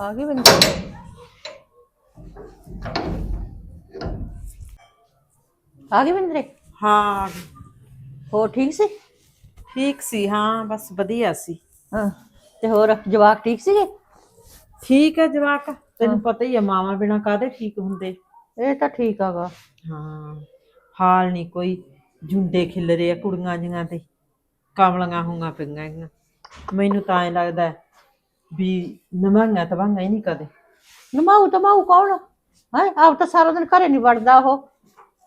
ਆ ਗਈ ਬਿੰਦਰ ਆ ਗਈ ਬਿੰਦਰੇ ਹਾਂ। ਹੋ ਠੀਕ ਸੀ? ਠੀਕ ਸੀ ਹਾਂ ਬਸ ਵਧੀਆ ਸੀ। ਹਾਂ ਤੇ ਹੋਰ ਜਵਾਕ ਠੀਕ ਸੀਗੇ? ਠੀਕ ਹੈ ਜਵਾਕ। ਤੈਨੂੰ ਪਤਾ ਹੀ ਹੈ ਮਾਵਾ ਬਿਨਾ ਕਾਦੇ ਠੀਕ ਹੁੰਦੇ? ਇਹ ਤਾਂ ਠੀਕ ਆਗਾ। ਹਾਂ ਹਾਲ ਨਹੀਂ ਕੋਈ ਝੁੰਡੇ ਖਿਲ ਰਹੇ ਆ ਕੁੜੀਆਂ ਜੀਆਂ ਤੇ ਕਾਮਲੀਆਂ ਹੋਈਆਂ ਪਈਆਂ ਹੈਗੀਆਂ ਮੈਨੂੰ ਤਾਂ ਐ ਲੱਗਦਾ ਹੈ ਵੀ ਨਵਾਂਗਾ ਤਵਾਂਗਾ ਹੀ ਨਹੀਂ ਕਦੇ। ਨਮਾਉ ਤਮਾਉ ਕੌਣ? ਹੈ? ਆਪ ਤਾਂ ਸਾਰਾ ਦਿਨ ਘਰੇ ਨਹੀਂ ਵੜਦਾ ਉਹ।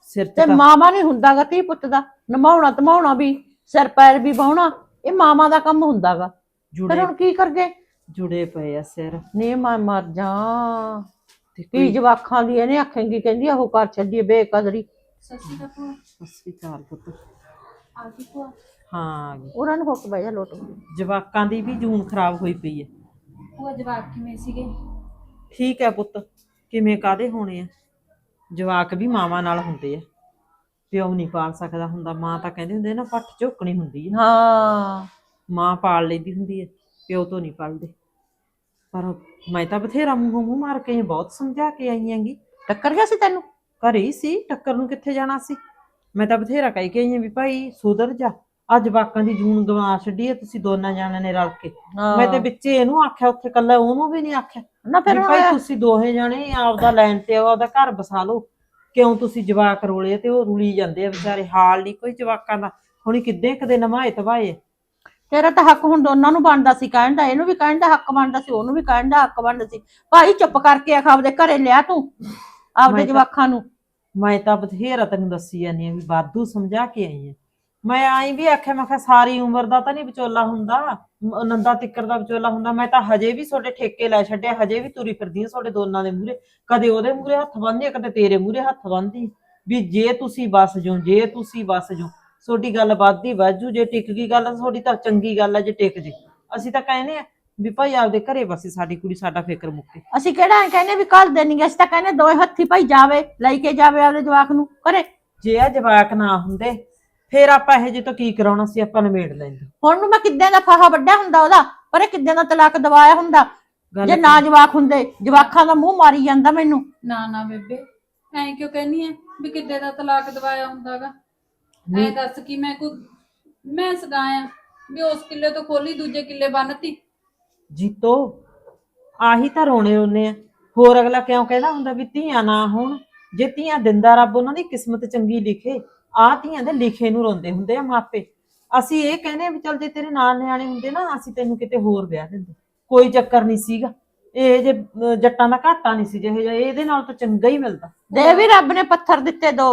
ਸਿਰ ਤੇ ਮਾਮਾ ਨਹੀਂ ਹੁੰਦਾਗਾ ਤੀ ਪੁੱਤ ਦਾ। ਨਮਾਉਣਾ ਤਮਾਉਣਾ ਵੀ ਸਿਰ ਪੈਰ ਵੀ ਬਾਉਣਾ ਇਹ ਮਾਮਾ ਦਾ ਕੰਮ ਹੁੰਦਾਗਾ। ਫਿਰ ਜੁੜੇ ਹੁਣ ਕੀ ਕਰਗੇ? ਜੁੜੇ ਪਏ ਆ ਸਿਰ। ਨੀ ਮੈਂ ਮਰ ਜਾ ਤੇ ਕੀ ਜਵਾਖਾਂ ਦੀ ਇਹਨੇ ਆਖੇਂਗੀ ਕਹਿੰਦੀ ਉਹ ਕਰ ਛੱਡੀਏ ਬੇਕਦਰੀ। ਸੱਸੀ ਦਾ ਭੂਆ। ਸਸਰੀ ਕਾਲ ਪੁੱਤ। ਆ ਗਈ ਭੂਆ। ਹਾਂ ਆ ਗਈ। ਉਹਨਾਂ ਨੂੰ ਹੁੱਕ ਬਹਿ ਜਾ ਲੋਟ। ਜਵਾਕਾਂ ਦੀ ਵੀ ਜੂਨ ਖਰਾਬ ਹੋਈ ਪਈ ਹੈ ਭੂਆ ਜਵਾਬ ਕਿਵੇਂ ਸੀਗੇ? ਠੀਕ ਹੈ ਪੁੱਤ ਕਿਵੇਂ ਕਾਦੇ ਹੋਣੇ ਆ? ਜਵਾਕ ਵੀ ਮਾਵਾਂ ਨਾਲ ਹੁੰਦੇ ਆ। ਪਿਓ ਨਹੀਂ ਪਾਲ ਸਕਦਾ ਹੁੰਦਾ ਮਾਂ ਤਾਂ ਕਹਿੰਦੇ ਹੁੰਦੇ ਨਾ ਪੱਟ ਝੋਕਣੀ ਹੁੰਦੀ ਹੈ ਹਾਂ। ਮਾਂ ਪਾਲ ਲੈਂਦੀ ਹੁੰਦੀ ਹੈ ਪਿਓ ਤੋਂ ਨਹੀਂ ਪਾਲਦੇ। ਪਰ ਮੈਂ ਤਾਂ ਬਥੇਰਾ ਮੂੰਹੋਂ ਮੂੰਹ ਮਾਰ ਕੇ ਬਹੁਤ ਸਮਝਾ ਕੇ ਆਈ ਆਂਗੀ ਟੱਕਰ ਗਿਆ ਸੀ ਤੈਨੂੰ? ਘਰੇ ਹੀ ਸੀ ਟੱਕਰ ਨੂੰ ਕਿੱਥੇ ਜਾਣਾ ਸੀ? ਮੈਂ ਤਾਂ ਬਥੇਰਾ ਕਹਿ ਕੇ ਆਈ ਹਾਂ ਵੀ ਭਾਈ ਸੁਧਰ ਜਾ। ਅੱਜ ਜਵਾਕਾਂ ਦੀ ਜੂਨ ਗਵਾ ਛੱਡੀ ਹੈ ਤੁਸੀਂ ਦੋਨਾਂ ਜਾਣਿਆਂ ਨੇ ਰਲ ਕੇ। ਮੈਂ ਤੇ ਵਿੱਚੇ ਇਹਨੂੰ ਆਖਿਆ ਉੱਥੇ ਕੱਲਾ ਉਹਨੂੰ ਵੀ ਨਹੀਂ ਆਖਿਆ ਨਾ ਫਿਰ ਭਾਈ ਤੁਸੀਂ ਦੋਹੇ ਜਣੇ ਆਪਦਾ ਲੈਣ ਤੇ ਆਓ ਆਪਦਾ ਘਰ ਬਸਾ ਲਓ। ਕਿਉਂ ਤੁਸੀਂ ਜਵਾਕ ਰੋਲੇ ਤੇ ਉਹ ਰੁਲੀ ਜਾਂਦੇ ਆ ਵਿਚਾਰੇ ਹਾਲ ਨਹੀਂ ਕੋਈ ਜਵਾਕਾਂ ਦਾ। ਹੁਣੀ ਕਿੱਦੇ ਕਦੇ ਨਮਾਏ ਤਵਾਏ ਤੇਰਾ ਤਾਂ ਹੱਕ ਹੁਣ ਦੋਨਾਂ ਨੂੰ ਬਣਦਾ ਸੀ ਕਹਿਣ ਦਾ ਇਹਨੂੰ ਵੀ ਕਹਿਣ ਦਾ ਹੱਕ ਬਣਦਾ ਸੀ ਉਹਨੂੰ ਵੀ ਕਹਿਣ ਦਾ ਹੱਕ ਬਣਦਾ ਸੀ। ਭਾਈ ਚੁੱਪ ਕਰਕੇ ਆਖ ਆਪਦੇ ਘਰੇ ਲਿਆ ਤੂੰ ਆਪਦੇ ਤਾਂ- ਜਵਾਖਾਂ ਨੂੰ। ਮੈਂ ਤਾਂ ਬਥੇਰਾ ਤੈਨੂੰ ਦੱਸੀ ਜਾਂਦੀ ਆ ਵੀ ਬਾਦੂ ਸਮਝਾ ਕੇ ਆਈ ਆ। ਮੈਂ ਆਈ ਵੀ ਆਖਿਆ ਮੈਂ ਕਿਹਾ ਸਾਰੀ ਉਮਰ ਦਾ ਤਾਂ ਨਹੀਂ ਵਿਚੋਲਾ ਹੁੰਦਾ ਨੰਦਾ ਤਿੱਕਰ ਦਾ ਵਿਚੋਲਾ ਹੁੰਦਾ ਮੈਂ ਤਾਂ ਹਜੇ ਵੀ ਤੁਹਾਡੇ ਠੇਕੇ ਲੈ ਛੱਡਿਆ ਹਜੇ ਵੀ ਤੁਰੀ ਫਿਰਦੀ ਆ ਤੁਹਾਡੇ ਦੋਨਾਂ ਦੇ ਮੂਹਰੇ ਕਦੇ ਉਹਦੇ ਮੂਹਰੇ ਹੱਥ ਬੰਨ੍ਹਦੀ ਕਦੇ ਤੇਰੇ ਮੂਹਰੇ ਹੱਥ ਬੰਨ੍ਹਦੀ। ਵੀ ਜੇ ਤੁਸੀਂ ਬਸ ਜਾਓ ਜੇ ਤੁਸੀਂ ਬਸ ਜਾਓ ਤੁਹਾਡੀ ਗੱਲ ਵੱਧਦੀ ਵਾਜੂ ਜੇ ਟਿਕ ਗਈ ਗੱਲ ਤੁਹਾਡੀ ਤਾਂ ਚੰਗੀ ਗੱਲ ਆ ਜੇ ਟਿਕ ਜੇ। ਅਸੀਂ ਤਾਂ ਕਹਿੰਦੇ ਆ ਵੀ ਭਾਈ ਆਪਦੇ ਘਰੇ ਬਸੇ ਸਾਡੀ ਕੁੜੀ ਸਾਡਾ ਫਿਕਰ ਮੁੱਕੇ। ਅਸੀਂ ਕਿਹੜਾ ਐਂ ਕਹਿੰਦੇ ਵੀ ਕੱਲ ਦੇਣੀ ਅਸੀਂ ਤਾਂ ਕਹਿੰਦੇ ਦੋਏ ਹੱਥੀ ਭਾਈ ਜਾਵੇ ਲੈ ਕੇ ਜਾਵੇ ਆਪਦੇ ਜਵਾਕ ਨੂੰ ਘਰੇ। ਜੇ ਆ ਜਵਾਕ ਨਾ ਹੁੰਦੇ ਫੇਰ ਆਪਾਂ ਇਹ ਜੇ ਤੋਂ ਕੀ ਕਰਾਉਣਾ ਸੀ ਆਪਾਂ ਨਿਬੇੜ ਲੈਂਦੇ। ਹੁਣ ਨੂੰ ਮੈਂ ਕਿੱਦਾਂ ਦਾ ਫਾਹਾ ਵੱਡਾ ਹੁੰਦਾ ਉਹਦਾ? ਪਰ ਇਹ ਕਿੱਦਾਂ ਦਾ ਤਲਾਕ ਦਵਾਇਆ ਹੁੰਦਾ? ਗੱਲ ਜੇ ਨਾ ਜਵਾਕ ਹੁੰਦੇ ਜਵਾਕਾਂ ਦਾ ਮੂੰਹ ਮਾਰੀ ਜਾਂਦਾ ਮੈਨੂੰ। ਨਾ ਨਾ ਬੇਬੇ ਐਂ ਕਿਉਂ ਕਹਿਨੀ ਐ ਵੀ ਕਿੱਦੇ ਦਾ ਤਲਾਕ ਦਵਾਇਆ ਹੁੰਦਾਗਾ? ਐ। ਦੱਸ ਕੀ ਮੈਂ ਕੋਈ ਮੈਂ ਸਗਾਇਆ ਵੀ ਉਸ ਕਿੱਲੇ ਤੋਂ ਖੋਲੀ ਦੂਜੇ ਕਿੱਲੇ ਬੰਨਤੀ। ਜੀਤੋ ਆਹੀ ਤਾਂ ਰੋਣੇ ਰੋਨੇ ਆ। ਹੋਰ ਅਗਲਾ ਕਿਉਂ ਕਹਿੰਦਾ ਹੁੰਦਾ ਵੀ ਧੀਆਂ ਨਾ ਹੋਣ? ਜੇ ਧੀਆਂ ਦਿੰਦਾ ਰੱਬ ਉਹਨਾਂ ਦੀ ਕਿਸਮਤ ਚੰਗੀ ਲਿਖੇ। ਆ ਧੀਆਂ ਦੇ ਲਿਖੇ ਨੂੰ ਰੋਂਦੇ ਹੁੰਦੇ ਆ ਮਾਪੇ। ਅਸੀਂ ਇਹ ਕਹਿੰਦੇ ਆ ਵੀ ਚੱਲ ਜੇ ਤੇਰੇ ਨਾਲ ਨਿਆਣੇ ਹੁੰਦੇ ਨਾ ਅਸੀਂ ਤੈਨੂੰ ਕਿਤੇ ਹੋਰ ਵਿਆਹ ਦਿੰਦੇ। ਕੋਈ ਚੱਕਰ ਨਹੀਂ ਸੀਗਾ। ਇਹ ਜੇ ਜੱਟਾਂ ਦਾ ਘਾਟਾ ਨਹੀਂ ਸੀ ਜਿਹੇ ਜਿਹਾ ਇਹਦੇ ਨਾਲ ਤਾਂ ਚੰਗਾ ਹੀ ਮਿਲਦਾ। ਦੇ ਵੀ ਰੱਬ ਨੇ ਪੱਥਰ ਦਿੱਤੇ ਦੋ।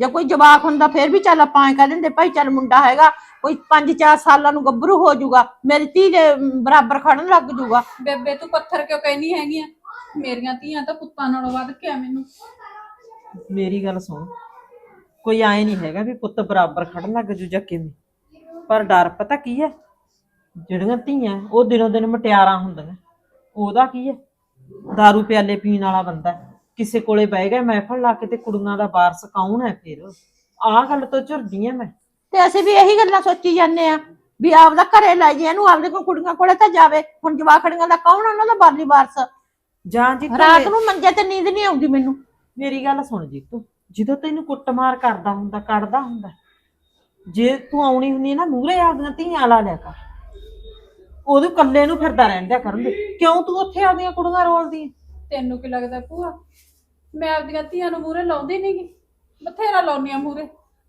ਜੇ ਕੋਈ ਜਵਾਕ ਹੁੰਦਾ ਫੇਰ ਵੀ ਚੱਲ ਆਪਾਂ ਐਂ ਕਹਿ ਦਿੰਦੇ ਭਾਈ ਚੱਲ ਮੁੰਡਾ ਹੈਗਾ ਕੋਈ 5-4 ਸਾਲਾਂ ਨੂੰ ਗੱਭਰੂ ਹੋ ਜਾਊਗਾ ਮੇਰੀ ਧੀ ਦੇ ਬਰਾਬਰ ਖੜਨ ਲੱਗ ਜਾਊਗਾ। ਬੇਬੇ ਤੂੰ ਪੱਥਰ ਕਿਉਂ ਕਹਿਨੀ ਹੈਗੀ ਆ? ਮੇਰੀਆਂ ਧੀਆਂ ਤਾਂ ਪੁੱਤਾਂ ਨਾਲੋਂ ਵੱਧ ਕੇ ਆ ਮੈਨੂੰ? ਮੇਰੀ ਗੱਲ ਸੁਣ। ਕੋਈ ਆਏ ਨਹੀਂ ਹੈਗਾ ਵੀ ਪੁੱਤ ਬਰਾਬਰ ਖੜਨ ਲੱਗ ਜੂ ਜਾਂ ਕਿਵੇਂ। ਪਰ ਡਰ ਪਤਾ ਕੀ ਹੈ ਜਿਹੜੀਆਂ ਧੀਆਂ ਉਹ ਦਿਨੋਂ ਦਿਨ ਮਟਿਆਰਾਂ ਹੁੰਦੀਆਂ। ਉਹਦਾ ਕੀ ਹੈ दारू ਪਿਆਲੇ ਪੀਣ ਵਾਲਾ ਬੰਦਾ। ਕਿਸੇ ਕੋਲੇ ਬਹਿ ਗਿਆ ਮਹਿਫਲ ਲਾ ਕੇ ਤੇ ਕੁੜੀਆਂ ਦਾ ਵਾਰਸ ਕੌਣ ਹੈ ਫਿਰ? ਆਹ ਗੱਲ ਤੋਂ ਝੁਰਦੀ ਆ ਮੈਂ। ਤੇ ਅਸੀਂ ਵੀ ਇਹੀ ਗੱਲਾਂ ਸੋਚੀ ਜਾਂਦੇ ਆ ਵੀ ਆਪਦਾ ਘਰੇ ਲੈ ਜੇ ਇਹਨੂੰ ਆਪਦੇ ਕੋਲ ਕੁੜੀਆਂ ਕੋਲੇ ਤਾਂ ਜਾਵੇ। ਹੁਣ ਜਵਾਖੜੀਆਂ ਦਾ ਕੌਣ ਉਹਨਾਂ ਦਾ ਬਾਲੀ ਵਾਰਸ? ਜਾਂ ਜੀ ਰਾਤ ਨੂੰ ਮੰਜੇ ਤੇ ਨੀਂਦ ਨਹੀਂ ਆਉਂਦੀ ਮੈਨੂੰ। ਮੇਰੀ ਗੱਲ ਸੁਣ ਜੀ ਤੂੰ ਜਦੋਂ ਤੈਨੂੰ ਕੁੱਟਮਾਰ ਕਰਦਾ ਹੁੰਦਾ, ਕੱਢਦਾ ਹੁੰਦਾ, ਜੇ ਤੂੰ ਆਉਣੀ ਹੁੰਦੀ ਨਾ, ਮੂਹਰੇ ਆਪਦੀਆਂ ਧੀਆਂ ਲਾ ਲਿਆ ਕਰ। ਉਹਦੇ ਕੱਲੇ ਨੂੰ ਫਿਰਦਾ ਰਹਿੰਦਾ ਕਰਨ ਕਿਉਂ ਤੂੰ ਉੱਥੇ ਆਪਦੀਆਂ ਕੁੜੀਆਂ ਰੋਲਦੀ ਆਂ? ਤੈਨੂੰ ਕੀ ਲੱਗਦਾ ਭੂਆ? ਮੈਂ ਆਪਦੀਆਂ ਧੀਆਂ ਨੂੰ ਮੂਰੇ ਲਾਉਂਦੀ ਨਹੀਂਗੀ ਬਥੇਰਾ ਲਾਉਣੀ ਆ ਮੂਰੇ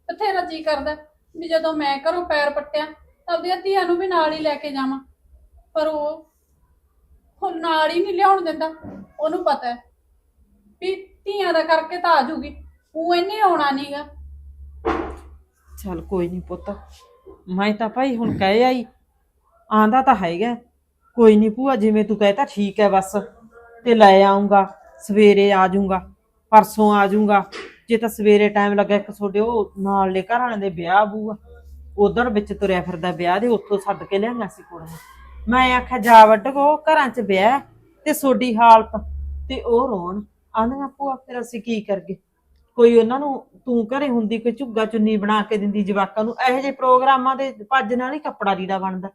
ਬਥੇਰਾ ਜੀ ਕਰਦਾ ਵੀ ਜਦੋਂ ਮੈਂ ਘਰੋਂ ਪੈਰ ਪੱਟਿਆ ਤਾਂ ਆਪਦੀਆਂ ਧੀਆਂ ਨੂੰ ਵੀ ਨਾਲ ਹੀ ਲੈ ਕੇ ਜਾਵਾਂ। ਪਰ ਉਹ ਹੁਣ ਨਾਲ ਹੀ ਨਹੀਂ ਲਿਆਉਣ ਦਿੰਦਾ। ਉਹਨੂੰ ਪਤਾ ਹੈ ਵੀ ਧੀਆਂ ਦਾ ਕਰਕੇ ਤਾਂ ਆ ਜੂਗੀ। ਤੂੰ ਇਹਨੇ ਆਉਣਾ ਨਹੀਂਗਾ ਚੱਲ ਕੋਈ ਨਹੀਂ ਪੁੱਤ, ਮੈਂ ਤਾਂ ਭਾਈ ਹੁਣ ਕਹਿ ਆਈ, ਆਂਦਾ ਤਾਂ ਹੈਗਾ, ਕੋਈ ਨਹੀਂ ਭੂਆ, ਜਿਵੇਂ ਤੂੰ ਕਹਿਤਾ ਠੀਕ ਹੈ ਬਸ, ਤੇ ਲੈ ਆਉਂਗਾ ਸਵੇਰੇ ਆ ਜਾਊਂਗਾ, ਪਰਸੋਂ ਆ ਜਾਊਂਗਾ, ਜੇ ਤਾਂ ਸਵੇਰੇ ਟਾਈਮ ਲੱਗਾ ਇੱਕ ਤੁਹਾਡੇ ਉਹ ਨਾਲਲੇ ਘਰ ਵਾਲਿਆਂ ਦੇ ਵਿਆਹ ਬੂਆ, ਉਧਰ ਵਿੱਚ ਤੁਰਿਆ ਫਿਰਦਾ ਵਿਆਹ ਦੇ, ਉੱਥੋਂ ਸੱਦ ਕੇ ਲਿਆਂਗਾ ਸੀ ਕੁੜੀਆਂ ਮੈਂ ਆਖਿਆ, ਜਾ ਵੱਡਗੋ ਘਰਾਂ 'ਚ ਵਿਆਹ, ਤੇ ਸੋਡੀ ਹਾਲਤ, ਤੇ ਉਹ ਰੋਣ ਆਂਦੀਆਂ ਭੂਆ, ਫਿਰ ਅਸੀਂ ਕੀ ਕਰਗੇ ਕੋਈ ਉਹਨਾਂ ਨੂੰ ਤੂੰ ਘਰੇ ਹੁੰਦੀ ਕੋਈ ਝੁੱਗਾ ਚੁੰਨੀ ਬਣਾ ਕੇ ਦਿੰਦੀ ਜਵਾਕਾਂ ਨੂੰ, ਇਹੋ ਜਿਹੇ ਪ੍ਰੋਗਰਾਮਾਂ ਦੇ ਭੱਜ ਨਾਲ ਹੀ ਕੱਪੜਾ ਲੀੜਾ ਬਣਦਾ।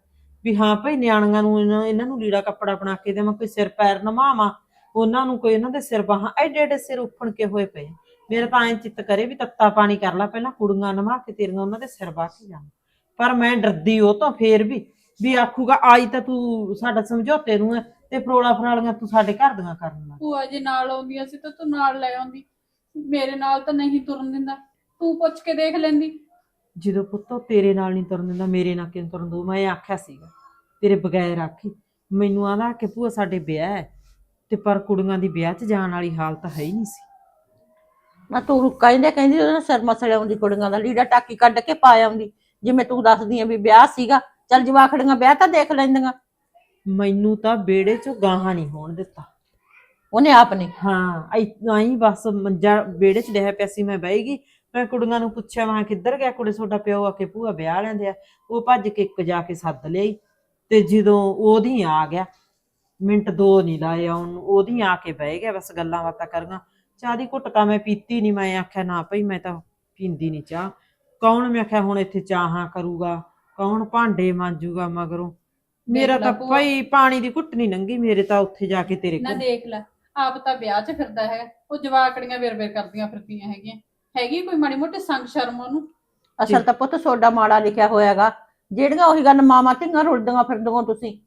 ਵੀ ਹਾਂ ਭਾਈ ਨਿਆਣੀਆਂ ਨੂੰ ਇਹਨਾਂ ਇਹਨਾਂ ਨੂੰ ਲੀੜਾ ਕੱਪੜਾ ਬਣਾ ਕੇ ਦੇਵਾਂ, ਕੋਈ ਸਿਰ ਪੈਰ ਨਵਾਵਾਂ ਉਹਨਾਂ ਨੂੰ ਕੋਈ ਉਹਨਾਂ ਦੇ ਸਿਰ ਬਾਹਾਂ, ਐਡੇ ਐਡੇ ਸਿਰ ਉੱਫਣ ਕੇ ਹੋਏ ਪਏ। ਆ। ਮੇਰਾ ਤਾਂ ਐਂ ਚਿੱਤ ਕਰੇ ਵੀ ਤੱਤਾ ਪਾਣੀ ਕਰ ਲਾ, ਪਹਿਲਾਂ ਕੁੜੀਆਂ ਨਵਾ ਕੇ ਤੇਰੀਆਂ ਉਹਨਾਂ ਦੇ ਸਿਰ ਬਾਹ ਕੇ ਜਾਵਾਂ ਪਰ ਮੈਂ ਡਰਦੀ ਉਹ ਤਾਂ ਫੇਰ ਵੀ ਵੀ ਆਖੂਗਾ, ਆਈ ਤਾਂ ਤੂੰ ਸਾਡਾ ਸਮਝੌਤੇ ਨੂੰ ਹੈ ਤੇ ਫਰੋਲਾ ਫਰਾਲੀਆਂ ਤੂੰ ਸਾਡੇ ਘਰ ਦੀਆਂ ਕਰਨ ਲੱਗ। ਭੂਆ ਜੀ ਨਾਲ ਆਉਂਦੀਆਂ ਸੀ ਤਾਂ ਤੂੰ ਨਾਲ ਲੈ ਆਉਂਦੀ। ਮੇਰੇ ਨਾਲ ਤਾਂ ਨਹੀਂ ਤੁਰਨ ਦਿੰਦਾ। ਤੂੰ ਪੁੱਛ ਕੇ ਦੇਖ ਲੈਂਦੀ। ਜਦੋਂ ਪੁੱਤੋ ਤੇਰੇ ਨਾਲ ਨਹੀਂ ਤੁਰਨ ਦਿੰਦਾ ਮੇਰੇ ਨਾਲ ਕਿਉਂ ਤੁਰਨ ਦਊ? ਮੈਂ ਆਖਿਆ ਸੀਗਾ ਤੇਰੇ ਬਗੈਰ ਆਖੀ ਮੈਨੂੰ ਆਂਦਾ ਕਿ ਭੂਆ ਸਾਡੇ ਵਿਆਹ ਹੈ ਤੇ ਪਰ ਕੁੜੀਆਂ ਦੀ ਵਿਆਹ 'ਚ ਜਾਣ ਵਾਲੀ ਹਾਲਤ ਹੈ ਹੀ ਨਹੀਂ ਸੀ। ਨਾ ਤੂੰ ਕਹਿੰਦੇ ਕਹਿੰਦੀ ਉਹਦਾ ਸਿਰ ਮਸਲੇ ਆਉਂਦੀ ਕੁੜੀਆਂ ਦਾ ਲੀੜਾ ਟਾਕੀ ਕੱਢ ਕੇ ਪਾ ਆਉਂਦੀ। ਜਿਵੇਂ ਤੂੰ ਦੱਸਦੀ ਆ ਵੀ ਵਿਆਹ ਸੀਗਾ ਚੱਲ ਜਵਾਖੜੀਆਂ ਵਿਆਹ ਤਾਂ ਦੇਖ ਲੈਂਦੀਆਂ। ਮੈਨੂੰ ਤਾਂ ਬੇੜੇ 'ਚੋਂ ਗਾਹਾਂ ਨਹੀਂ ਹੋਣ ਦਿੱਤਾ। ਉਹਨੇ ਆਪ ਨੇ। ਹਾਂ ਆਈ ਬਸ ਮੰਜਾ ਬੇੜੇ 'ਚ ਡਿਆ ਪਿਆ ਸੀ ਮੈਂ ਬਹਿ ਗਈ। ਮੈਂ ਕੁੜੀਆਂ ਨੂੰ ਪੁੱਛਿਆ ਮੈਂ ਕਿੱਧਰ ਗਿਆ ਕੁੜੇ? ਤੁਹਾਡਾ ਪਿਓ ਆ ਕੇ ਭੂਆ ਵਿਆਹ ਲੈਂਦੇ ਆ। ਉਹ ਭੱਜ ਕੇ ਇੱਕ ਜਾ ਕੇ ਸੱਦ ਲਿਆਈ ਤੇ ਜਦੋਂ ਉਹਦੀ ਆ ਗਿਆ ਮਿੰਟ ਦੋ ਨਹੀਂ ਲਾਏ ਉਹਨੂੰ ਉਹਦੀ ਆ ਕੇ ਬਹਿ ਗਿਆ ਬਸ ਗੱਲਾਂ ਬਾਤਾਂ ਕਰੀਆਂ। ਚਾਹ ਦੀ ਘੁੱਟ ਤਾਂ ਮੈਂ ਪੀਤੀ ਨਹੀਂ ਮੈਂ ਆਖਿਆ ਨਾ ਭਈ ਮੈਂ ਤਾਂ ਪੀਂਦੀ ਨਹੀਂ ਚਾਹ। ਕੌਣ ਮੈਂ ਆਖਿਆ ਹੁਣ ਇੱਥੇ ਚਾਹਾਂ ਕਰੂਗਾ ਕੌਣ ਭਾਂਡੇ ਮਾਂਜੂਗਾ ਮਗਰੋਂ? ਮੇਰਾ ਤਾਂ। ਭਈ ਪਾਣੀ ਦੀ ਘੁੱਟ ਨਹੀਂ ਲੰਗੀ ਮੇਰੇ ਤਾਂ ਉੱਥੇ ਜਾ ਕੇ ਤੇਰੇ ਨਾ ਕੋਲ। ਦੇਖ ਲੈ। ਆਪ ਤਾਂ ਵਿਆਹ 'ਚ ਫਿਰਦਾ ਹੈ ਉਹ ਜਵਾਕੜੀਆਂ ਵੇਰ ਵੇਰ ਕਰਦੀਆਂ ਫਿਰਦੀਆਂ ਹੈਗੀਆਂ। ਹੈਗੀ ਕੋਈ ਮਾੜੀ ਮੋਟੀ ਸੰਗ ਸ਼ਰਮ ਉਹਨੂੰ? ਅਸਲ ਤਾਂ ਪੁੱਤ ਸੋਡਾ ਮਾੜਾ ਲਿਖਿਆ ਹੋਇਆਗਾ। ਜਿਹੜੀਆਂ ਉਹੀ ਗੱਲ ਮਾਮਾ ਧੀਆਂ ਰੁਲਦੀਆਂ ਫਿਰਦੀਆਂ ਤੁਸੀਂ।